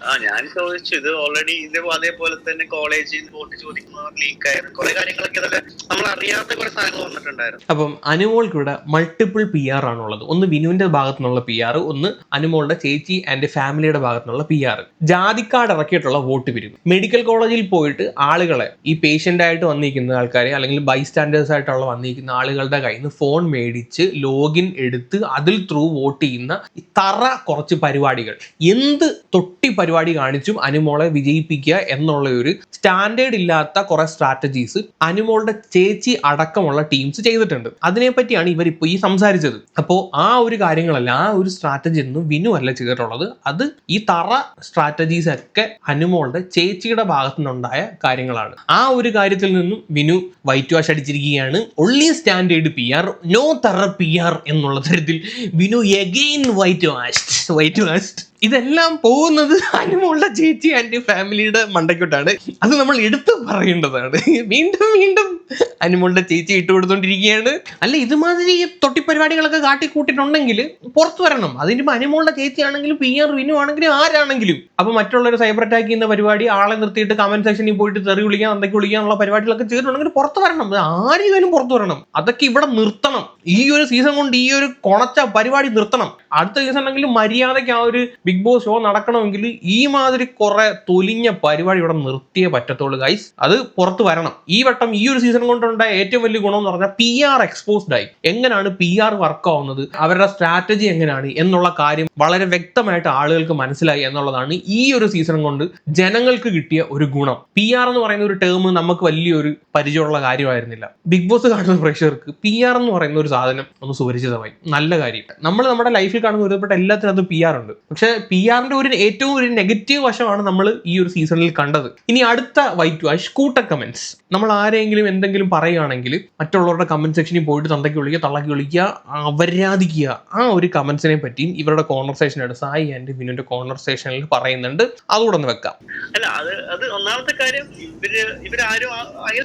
ആ ഞാൻ ചോദിച്ചു ഇത് ഓൾറെഡി ഇത് അതേപോലെ തന്നെ കോളേജിൽ വോട്ട് ചോദിക്കുന്നവർ ലീക്ക് ആയിരുന്നു. കുറെ കാര്യങ്ങളൊക്കെ ഇതൊക്കെ നമ്മൾ അറിയാത്ത കുറെ സാധനങ്ങൾ വന്നിട്ടുണ്ടായിരുന്നു. അപ്പം അനുമോൾക്ക് ഇവിടെ മൾട്ടിപ്പിൾ പി ആർ ആണുള്ളത്. ഒന്ന് വിനുവിന്റെ ഭാഗത്തു നിന്നുള്ള പി ആർ ഒന്ന് അനുമോളുടെ ചേച്ചി ആൻഡ് ഫാമിലിയുടെ ഭാഗത്തു നിന്നുള്ള പി ആർ ജാതിക്കാട് ഇറക്കിയിട്ടുള്ള വോട്ട് പിരിവ്. മെഡിക്കൽ കോളേജിൽ പോയിട്ട് ആളുകളെ ഈ പേഷ്യന്റ് ആയിട്ട് വന്നിരിക്കുന്ന ആൾക്കാരെ അല്ലെങ്കിൽ ബൈസ്റ്റാൻഡേഴ്സ് ആയിട്ടുള്ള വന്നിരിക്കുന്ന ആളുകളുടെ കയ്യിൽ നിന്ന് ഫോൺ മേടിച്ച് ലോഗിൻ എടുത്ത് അതിൽ ത്രൂ വോട്ട് ചെയ്യുന്ന തറ കുറച്ച് പരിപാടികൾ. എന്ത് തൊട്ടി പരിപാടി കാണിച്ചും അനുമോളെ വിജയിപ്പിക്കുക എന്നുള്ള ഒരു സ്റ്റാൻഡേർഡ് ഇല്ലാത്ത കുറെ സ്ട്രാറ്റജീസ് അനുമോളുടെ ചേച്ചി അടക്കമുള്ള ടീംസ് ചെയ്തിട്ടുണ്ട്. അതിനെപ്പറ്റിയാണ് ഇവർ ഇപ്പൊ ഈ സംസാരിച്ചത്. അപ്പോ ആ ഒരു കാര്യങ്ങളല്ല ആ ഒരു സ്ട്രാറ്റജി ഒന്നും വിനു അല്ല ചെയ്തിട്ടുള്ളത്. അത് ഈ തറ സ്ട്രാറ്റജീസ് ഒക്കെ അനുമോളുടെ ചേച്ചിയുടെ ഭാഗത്തു നിന്നുണ്ടായ കാര്യങ്ങളാണ്. ആ ഒരു കാര്യത്തിൽ നിന്നും Vinu white wash അടിച്ചിരിക്കുകയാണ്. Only standard P R no തറ പി ആർ എന്നുള്ള തരത്തിൽ Vinu again white wash white washed ഇതെല്ലാം പോകുന്നത് അനുമുള്ള ചേച്ചി ആൻഡ് ഫാമിലിയുടെ മണ്ടയ്ക്കോട്ടാണ്. അത് നമ്മൾ എടുത്തു പറയേണ്ടതാണ്. വീണ്ടും വീണ്ടും അനുമുള്ള ചേച്ചി ഇട്ട് കൊടുത്തോണ്ടിരിക്കുകയാണ്. അല്ല ഇതുമാതിരി തൊട്ടിപ്പരിപാടികളൊക്കെ കാട്ടിക്കൂട്ടിട്ടുണ്ടെങ്കിൽ പുറത്തു വരണം. അതിന് അനുമുള്ള ചേച്ചി ആണെങ്കിലും പി ആർ വിനു ആണെങ്കിലും ആരാണെങ്കിലും. അപ്പൊ മറ്റുള്ളവർ സൈബർ അറ്റാക്ക് ചെയ്യുന്ന പരിപാടി ആളെ നിർത്തിയിട്ട് കമന്റ് സെക്ഷനിൽ പോയിട്ട് തെറി വിളിക്കാൻ എന്തൊക്കെ വിളിക്കാനുള്ള പരിപാടികളൊക്കെ ചെയ്തിട്ടുണ്ടെങ്കിൽ പുറത്തു വരണം. ആരെങ്കിലും പുറത്തു വരണം. അതൊക്കെ ഇവിടെ നിർത്തണം. ഈ ഒരു സീസൺ കൊണ്ട് ഈ ഒരു കൊണച്ച പരിപാടി നിർത്തണം. അടുത്ത സീസൺ ആണെങ്കിലും മര്യാദയ്ക്ക് ആ ഒരു ബിഗ് ബോസ് ഷോ നടക്കണമെങ്കിൽ ഈ മാതിരി കുറെ തൊലിഞ്ഞ പരിപാടി ഇവിടെ നിർത്തിയേ പറ്റത്തുള്ളൂ ഗൈസ് അത് പുറത്ത് വരണം. ഈ വട്ടം ഈ ഒരു സീസൺ കൊണ്ടുണ്ടായ ഏറ്റവും വലിയ ഗുണം എന്ന് പറഞ്ഞാൽ പി ആർ എക്സ്പോസ്ഡ് ആയി. എങ്ങനെയാണ് പി ആർ വർക്ക് ആവുന്നത്? അവരുടെ സ്ട്രാറ്റജി എങ്ങനെയാണ്? എന്നുള്ള കാര്യം വളരെ വ്യക്തമായിട്ട് ആളുകൾക്ക് മനസ്സിലായി എന്നുള്ളതാണ് ഈ ഒരു സീസൺ കൊണ്ട് ജനങ്ങൾക്ക് കിട്ടിയ ഒരു ഗുണം. പി ആർ എന്ന് പറയുന്ന ഒരു ടേം നമുക്ക് വലിയൊരു പരിചയമുള്ള കാര്യമായിരുന്നില്ല. ബിഗ് ബോസ് കാണുന്ന പ്രേക്ഷകർക്ക് പി ആർ എന്ന് പറയുന്ന ഒരു സാധനം ഒന്ന് സുപരിചിതമായി. നല്ല കാര്യം. നമ്മൾ നമ്മുടെ ലൈഫിൽ കാണുന്ന ഒരുപാട് എല്ലാത്തിനും അത് പി ആർ ഉണ്ട്. പക്ഷെ പി ആറിന്റെ ഒരു ഏറ്റവും ഒരു നെഗറ്റീവ് വശമാണ് നമ്മൾ ഈ ഒരു സീസണിൽ കണ്ടത്. ഇനി അടുത്ത വൈറ്റ് വാഷ് കൂട്ട കമന്റ്സ് നമ്മൾ ആരെങ്കിലും എന്തെങ്കിലും പറയുകയാണെങ്കിൽ മറ്റുള്ളവരുടെ കമന്റ് സെക്ഷനിൽ പോയിട്ട് തന്തയ്ക്ക് വിളിക്കുക തള്ളക്കി വിളിക്കുക അവരാധിക്കുക. ആ ഒരു കമന്റ്സിനെ പറ്റിയും ഇവരുടെ കോൺവെർസേഷൻ എടുത്ത് സായി ആൻഡ് വിനുവിന്റെ കോൺവെർസേഷനിൽ പറയുന്നുണ്ട്. അതുകൂടെ ഒന്ന് വെക്കാം. അല്ല അത് അത് ഒന്നാമത്തെ കാര്യം ഇവർ ഇവരാരും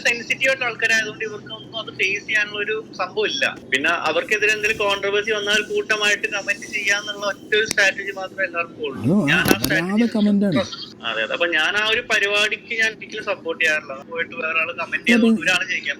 സെൻസിറ്റീവ് ആയിട്ട് ആൾക്കാരായതുകൊണ്ട് ഇവർക്കൊന്നും അത് ഫേസ് ചെയ്യാനുള്ള ഒരു സംഭവം ഇല്ല. പിന്നെ അവർക്കെതിരെ എന്തെങ്കിലും കോൺട്രവേഴ്സി വന്നാൽ കൂട്ടമായിട്ട് കമന്റ് ചെയ്യാന്നുള്ള ഒറ്റ ഒരു സ്ട്രാറ്റജി മാത്രമേ എല്ലാവർക്കും അതോ കമന്റ് ഞാൻ അതെ അതെ. അപ്പൊ ഞാൻ ആ ഒരു പരിപാടിക്ക് ഞാൻ ഒരിക്കലും സപ്പോർട്ട് ചെയ്യാറില്ല. പോയിട്ട് വേറെ ആൾ കമന്റ് ഒരാൾ ജയിക്കാൻ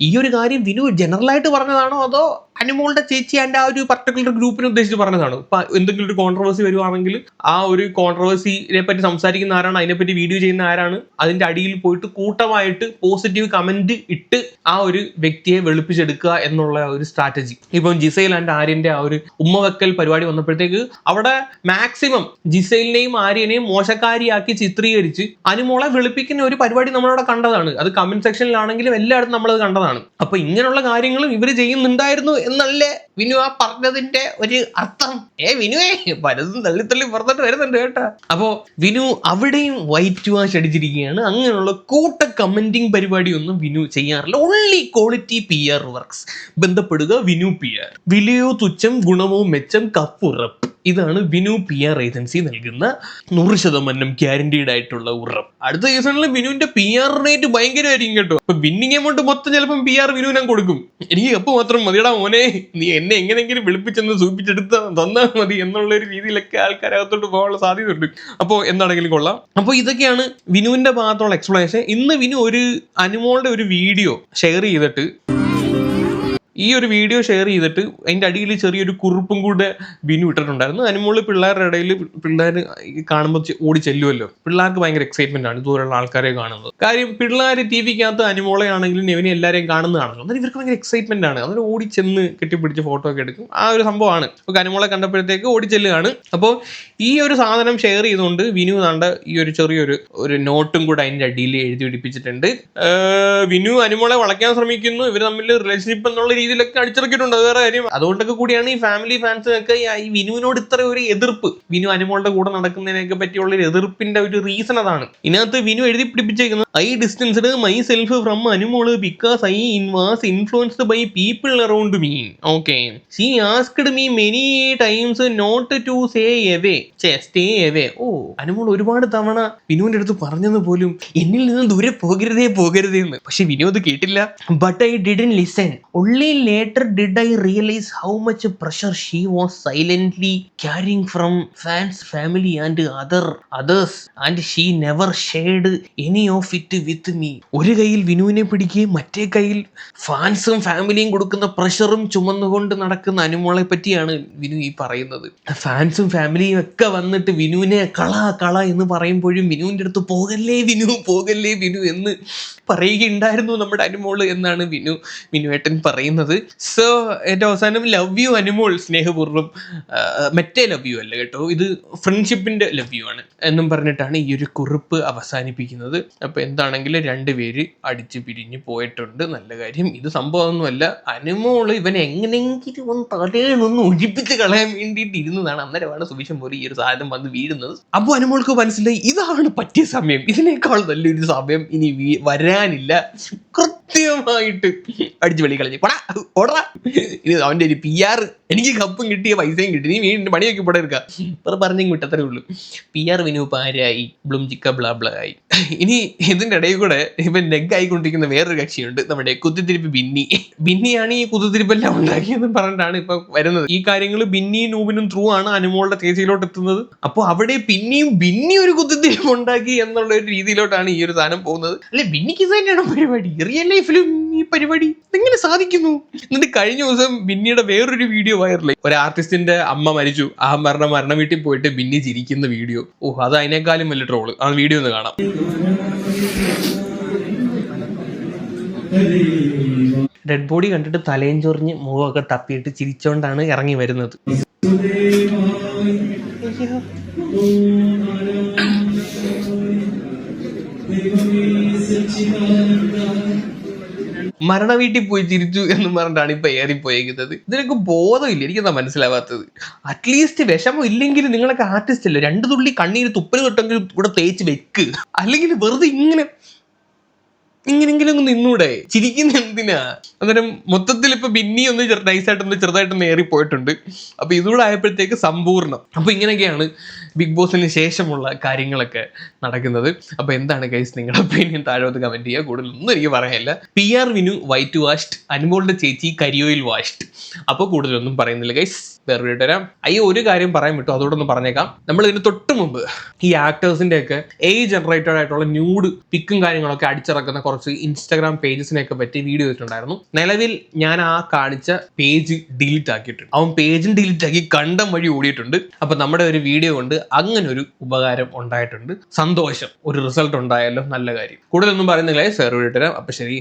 ഈ ഒരു കാര്യം വിനു ജനറൽ ആയിട്ട് പറഞ്ഞതാണോ അതോ അനുമോളുടെ ചേച്ചി ആൻഡ് ആ ഒരു പർട്ടിക്കുലർ ഗ്രൂപ്പിനെ ഉദ്ദേശിച്ച് പറഞ്ഞതാണോ? ഇപ്പൊ എന്തെങ്കിലും ഒരു കോൺട്രവേഴ്സി വരുവാണെങ്കിൽ ആ ഒരു കോൺട്രവേഴ്സിനെ പറ്റി സംസാരിക്കുന്ന ആരാണ്? അതിനെപ്പറ്റി വീഡിയോ ചെയ്യുന്ന ആരാണ്? അതിന്റെ അടിയിൽ പോയിട്ട് കൂട്ടമായിട്ട് പോസിറ്റീവ് കമന്റ് ഇട്ട് ആ ഒരു വ്യക്തിയെ വെളുപ്പിച്ചെടുക്കുക എന്നുള്ള ഒരു സ്ട്രാറ്റജി ഇപ്പം ജിസൈൽ ആൻഡ് ആര്യന്റെ ആ ഒരു ഉമ്മവെക്കൽ പരിപാടി വന്നപ്പോഴത്തേക്ക് അവിടെ മാക്സിമം ജിസൈലിനെയും ആര്യനെയും മോശക്കാരിയാക്കി ചിത്രീകരിച്ച് അനുമോളെ വെളുപ്പിക്കുന്ന ഒരു പരിപാടി നമ്മളവിടെ കണ്ടതാണ്. അത് കമന്റ് സെക്ഷനിലാണെങ്കിലും എല്ലായിടത്തും നമ്മളത് കണ്ടതാണ്. അപ്പൊ ഇങ്ങനെയുള്ള കാര്യങ്ങളും ഇവർ ചെയ്യുന്നുണ്ടായിരുന്നു എന്നല്ലേ വിനു ആ പറഞ്ഞതിന്റെ ഒരു അർത്ഥം? ഏ വിനുവേ പലതും തള്ളി തള്ളി പുറത്തോട്ട് വരുന്നുണ്ട് കേട്ടോ. അപ്പോ വിനു അവിടെയും വൈറ്റ് വാഷ് അടിച്ചിരിക്കുകയാണ്. അങ്ങനെയുള്ള കൂട്ട കമന്റിങ് പരിപാടിയൊന്നും വിനു ചെയ്യാറില്ല. Only quality P R works ബന്ധപ്പെടുക വിനു പി ആർ വിലയോ തുച്ഛം ഗുണമോ മെച്ചം കപ്പുറപ്പ് ഇതാണ് വിനു പി ആർ ഏജൻസി നൽകുന്ന നൂറ് ശതമാനം ഗ്യാരണ്ടീഡ് ആയിട്ടുള്ള ഉറപ്പ്. അടുത്ത സീസണിൽ വിനുവിന്റെ പി ആർ റേറ്റ് ഭയങ്കരമായിരിക്കും കേട്ടോ. അപ്പൊ വിന്നിങ് എമൗണ്ട് മൊത്തം ചിലപ്പം പി ആർ വിനു ഞാൻ കൊടുക്കും. എനിക്ക് കപ്പ് മാത്രം മതിയടാ മോനെ. നീ എന്നെ എങ്ങനെയെങ്കിലും വിളിപ്പിച്ചെന്ന് സൂപ്പിച്ചെടുത്ത തന്നാൽ മതി എന്നുള്ള ഒരു രീതിയിലൊക്കെ ആൾക്കാരകത്തോട്ട് പോകാനുള്ള സാധ്യതയുണ്ട്. അപ്പോൾ എന്താണെങ്കിലും കൊള്ളാം. അപ്പോൾ ഇതൊക്കെയാണ് വിനുവിന്റെ ഭാഗത്തുള്ള എക്സ്പ്ലനേഷൻ ഇന്ന് വിനു ഒരു അനുമോളുടെ ഒരു വീഡിയോ ഷെയർ ചെയ്തിട്ട് ഈ ഒരു വീഡിയോ ഷെയർ ചെയ്തിട്ട് അതിന്റെ അടിയിൽ ചെറിയൊരു കുറിപ്പും കൂടെ ബിനു ഇട്ടിട്ടുണ്ടായിരുന്നു. മുകളിൽ പിള്ളേരുടെ ഇടയിൽ പിള്ളേർ കാണുമ്പോൾ ഓടി ചെല്ലുമല്ലോ പിള്ളേർക്ക് ഭയങ്കര എക്സൈറ്റ്മെന്റ് ആണ്. ഇതുപോലുള്ള ആൾക്കാരെ കാണുന്നത്. കാര്യം പിള്ളേർ ടി വിക്കകത്ത് അനുമോളെ ആണെങ്കിലും നെവിനെ എല്ലാവരെയും കാണുന്നതാണല്ലോ. അന്നേരം ഇവർക്ക് ഭയങ്കര എക്സൈറ്റ്മെന്റ് ആണ്. അവർ ഓടി ചെന്ന് കെട്ടിപ്പിടിച്ച് ഫോട്ടോ ഒക്കെ എടുക്കും. ആ ഒരു സംഭവമാണ്. അപ്പോൾ അനുമോളെ കണ്ടപ്പോഴത്തേക്ക് ഓടി ചെല്ലുകയാണ്. അപ്പോൾ ഈ ഒരു സാധനം ഷെയർ ചെയ്തുകൊണ്ട് വിനു നാണ്ട ഈ ഒരു ചെറിയൊരു ഒരു നോട്ടും കൂടെ അതിന്റെ അടിയിൽ എഴുതി പിടിപ്പിച്ചിട്ടുണ്ട്. വിനു അനുമോളെ വളയ്ക്കാൻ ശ്രമിക്കുന്നു. ഇവർ തമ്മിൽ റിലേഷൻഷിപ്പ് എന്നുള്ള രീതിയിൽ രീതിയിലൊക്കെ അടിച്ചിറക്കിയിട്ടുണ്ട്. വേറെ കാര്യം. അതുകൊണ്ടൊക്കെ കൂടിയാണ് ഈ ഫാമിലി ഫാൻസിനൊക്കെ ഈ വിനുവിനോട് ഇത്ര ഒരു എതിർപ്പ്. വിനു അനുമോളുടെ കൂടെ നടക്കുന്നതിനൊക്കെ പറ്റിയുള്ള ഒരു എതിർപ്പിന്റെ ഒരു റീസൺ അതാണ്. ഇതിനകത്ത് വിനു എഴുതി പിടിപ്പിച്ചേക്കുന്നത് I distanced myself from Anumol because I was influenced by people around me okay she asked me many times not to say away stay away ഓ അനുമോൾ ഒരുപാട് തവണ വിനുവിന്റെ അടുത്ത് പറഞ്ഞെന്ന് പോലും എന്നിൽ നിന്ന് ദൂരെ പോകരുതേ പോകരുതേ എന്ന്. പക്ഷെ വിനു അത് കേട്ടില്ല. But I didn't listen only later did I realise how much pressure she was silently carrying from fans family and other others and she never shared any of it with me ഒരു കയ്യിൽ വിനുവിനെ പിടിക്കുകയും മറ്റേ കയ്യിൽ ഫാൻസും ഫാമിലിയും കൊടുക്കുന്ന പ്രഷറും ചുമന്നുകൊണ്ട് നടക്കുന്ന അനുമോളെ പറ്റിയാണ് വിനു ഈ പറയുന്നത്. ഫാൻസും ഫാമിലിയും ഒക്കെ വന്നിട്ട് വിനുവിനെ കള കള എന്ന് പറയുമ്പോഴും വിനുവിന്റെ അടുത്ത് പോകല്ലേ വിനു പോകല്ലേ വിനു എന്ന് പറയുകയുണ്ടായിരുന്നു നമ്മുടെ അനുമോൾ എന്നാണ് വിനു വിനുവേട്ടൻ പറയുന്നത്. സോ എന്റെ അവസാനം ലവ് യു അനുമോൾ സ്നേഹപൂർവം. മറ്റേ ലവ് യു അല്ല കേട്ടോ. ഇത് ഫ്രണ്ട്ഷിപ്പിന്റെ ലവ് യു ആണ് എന്നും പറഞ്ഞിട്ടാണ് ഈ ഒരു കുറിപ്പ് അവസാനിപ്പിക്കുന്നത്. അപ്പൊ എന്താണെങ്കിലും രണ്ടുപേര് അടിച്ചു പിരിഞ്ഞു പോയിട്ടുണ്ട്. നല്ല കാര്യം. ഇത് സംഭവമൊന്നുമല്ല. അനുമോൾ ഇവൻ എങ്ങനെയെങ്കിലും ഒന്ന് തടയണൊന്ന് ഒഴിപ്പിച്ച് കളയാൻ വേണ്ടിയിട്ട് ഇരുന്നതാണ്. അന്നേരമാണ് സുവിശം പോലെ ഈ ഒരു സാധനം വന്ന് വീഴുന്നത്. അപ്പോൾ അനുമോൾക്ക് മനസ്സിലായി ഇതാണ് പറ്റിയ സമയം. ഇതിനേക്കാൾ നല്ലൊരു സമയം ഇനി വരാനില്ല. കൃത്യമായിട്ട് അടിച്ചു വെളി കളഞ്ഞു. പടാ ഓടാ. ഇത് അവന്റെ ഒരു പി ആർ എനിക്ക് കപ്പും കിട്ടിയ പൈസയും കിട്ടി. നീ വീണ്ടും പണിയൊക്കെ ഇവിടെ എടുക്കുക ഇപ്പൊ പറഞ്ഞും വിട്ടത്രേ ഉള്ളൂ. പി ആർ വിനു പാരായി ബ്ലും ചിക്ക ബ്ലാ ആയി. ഇനി ഇതിന്റെ ഇടയിൽ കൂടെ ഇവൻ നെഗ് ആയിക്കൊണ്ടിരിക്കുന്ന വേറൊരു കക്ഷിയുണ്ട്. നമ്മുടെ കുത്തിത്തിരിപ്പ് ബിന്നി. ബിന്നിയാണ് ഈ കുത്തിത്തിരിപ്പെല്ലാം ഉണ്ടാക്കിയെന്ന് പറഞ്ഞിട്ടാണ് ഇപ്പൊ വരുന്നത്. ഈ കാര്യങ്ങൾ ബിന്നി നൂബിനും ത്രൂ ആണ് അനുമോളുടെ ചേച്ചിയിലോട്ട് എത്തുന്നത്. അപ്പോൾ അവിടെ പിന്നെയും ബിന്നി ഒരു കുത്തിത്തിരിപ്പ് ഉണ്ടാക്കി എന്നുള്ള ഒരു രീതിയിലോട്ടാണ് ഈ ഒരു സാധനം പോകുന്നത്. അല്ലെ ബിന്നിക്ക് തന്നെയാണ് പരിപാടി? റിയൽ ലൈഫിലും ഈ പരിപാടി എങ്ങനെ സാധിക്കുന്നു? എന്നിട്ട് കഴിഞ്ഞ ദിവസം ബിന്നിയുടെ വേറൊരു വീഡിയോ വൈറലായി. ഒരു ആർട്ടിസ്റ്റിന്റെ അമ്മ മരിച്ചു. ആ മരണ മരണ വീട്ടിൽ പോയിട്ട് ബിന്നി ചിരിക്കുന്ന വീഡിയോ. ഓ അത് അതിനേക്കാളും വലിയ ട്രോൾ. ആ വീഡിയോ ഒന്ന് കാണാം. ഡെഡ് ബോഡി കണ്ടിട്ട് തലയും ചൊറിഞ്ഞ് മുഖമൊക്കെ തപ്പിയിട്ട് ചിരിച്ചോണ്ടാണ് ഇറങ്ങി വരുന്നത്. മരണ വീട്ടിൽ പോയി ചിരിച്ചു എന്ന് പറഞ്ഞിട്ടാണ് ഇപ്പൊ ഏറി പോയേക്കുന്നത് ഇതിനൊക്കെ ബോധമില്ല എനിക്കെന്താ മനസ്സിലാവാത്തത്? അറ്റ്ലീസ്റ്റ് വിഷമം ഇല്ലെങ്കിൽ നിങ്ങളൊക്കെ ആർട്ടിസ്റ്റ് അല്ലേ? രണ്ടു തുള്ളി കണ്ണീര് തുപ്പൽ തൊട്ടെങ്കിലും ഇവിടെ തേച്ച് വെക്ക്. അല്ലെങ്കിൽ വെറുതെ ഇങ്ങനെ ഇങ്ങനെങ്കിലും ഒന്ന് നിന്നൂടെ? ചിരിക്കുന്ന എന്തിനാ? അന്നേരം മൊത്തത്തിൽ ഇപ്പൊ ബിന്നി ഒന്ന് നൈസായിട്ടൊന്ന് ചെറുതായിട്ടൊന്ന് ഏറി പോയിട്ടുണ്ട്. അപ്പൊ ഇതുകൂടെ ആയപ്പോഴത്തേക്ക് സമ്പൂർണം. അപ്പൊ ഇങ്ങനെയൊക്കെയാണ് ബിഗ് ബോസിന് ശേഷമുള്ള കാര്യങ്ങളൊക്കെ നടക്കുന്നത്. അപ്പൊ എന്താണ് കൈസ് നിങ്ങളുടെ ഒപ്പീനിയൻ താഴോട്ട് കമന്റ് ചെയ്യുക. കൂടുതൽ ഒന്നും എനിക്ക് പറയാനില്ല. P R Vinu white washed അനുമോളുടെ ചേച്ചി കരിയോയിൽ വാഷ്ഡ് അപ്പോൾ കൂടുതലൊന്നും പറയുന്നില്ല ഗൈസ് വേറെ തരാം. അയ്യോ ഒരു കാര്യം പറയാൻ വിട്ടു. അതോടൊന്ന് പറഞ്ഞേക്കാം. നമ്മൾ ഇതിന് തൊട്ട് മുമ്പ് ഈ ആക്ടേഴ്സിന്റെ ഒക്കെ ഏജ് ജനറേറ്റഡ് ആയിട്ടുള്ള ന്യൂഡ് പിക്കും കാര്യങ്ങളൊക്കെ അടിച്ചിറക്കുന്ന കുറച്ച് ഇൻസ്റ്റാഗ്രാം പേജസിനെയൊക്കെ പറ്റി വീഡിയോ ചെയ്തിട്ടുണ്ടായിരുന്നു നിലവിൽ ഞാൻ ആ കാണിച്ച പേജ് ഡിലീറ്റ് ആക്കിയിട്ടുണ്ട്. അവൻ പേജും ഡിലീറ്റ് ആക്കി കണ്ടം വഴി ഓടിയിട്ടുണ്ട്. അപ്പൊ നമ്മുടെ ഒരു വീഡിയോ കൊണ്ട് അങ്ങനെ ഒരു ഉപകാരം ഉണ്ടായിട്ടുണ്ട്. സന്തോഷം. ഒരു റിസൾട്ട് ഉണ്ടായല്ലോ. നല്ല കാര്യം. കൂടുതലൊന്നും പറയുന്നില്ല. സെർവ് ഇട്ടുതരാം അപ്പൊ ശരി.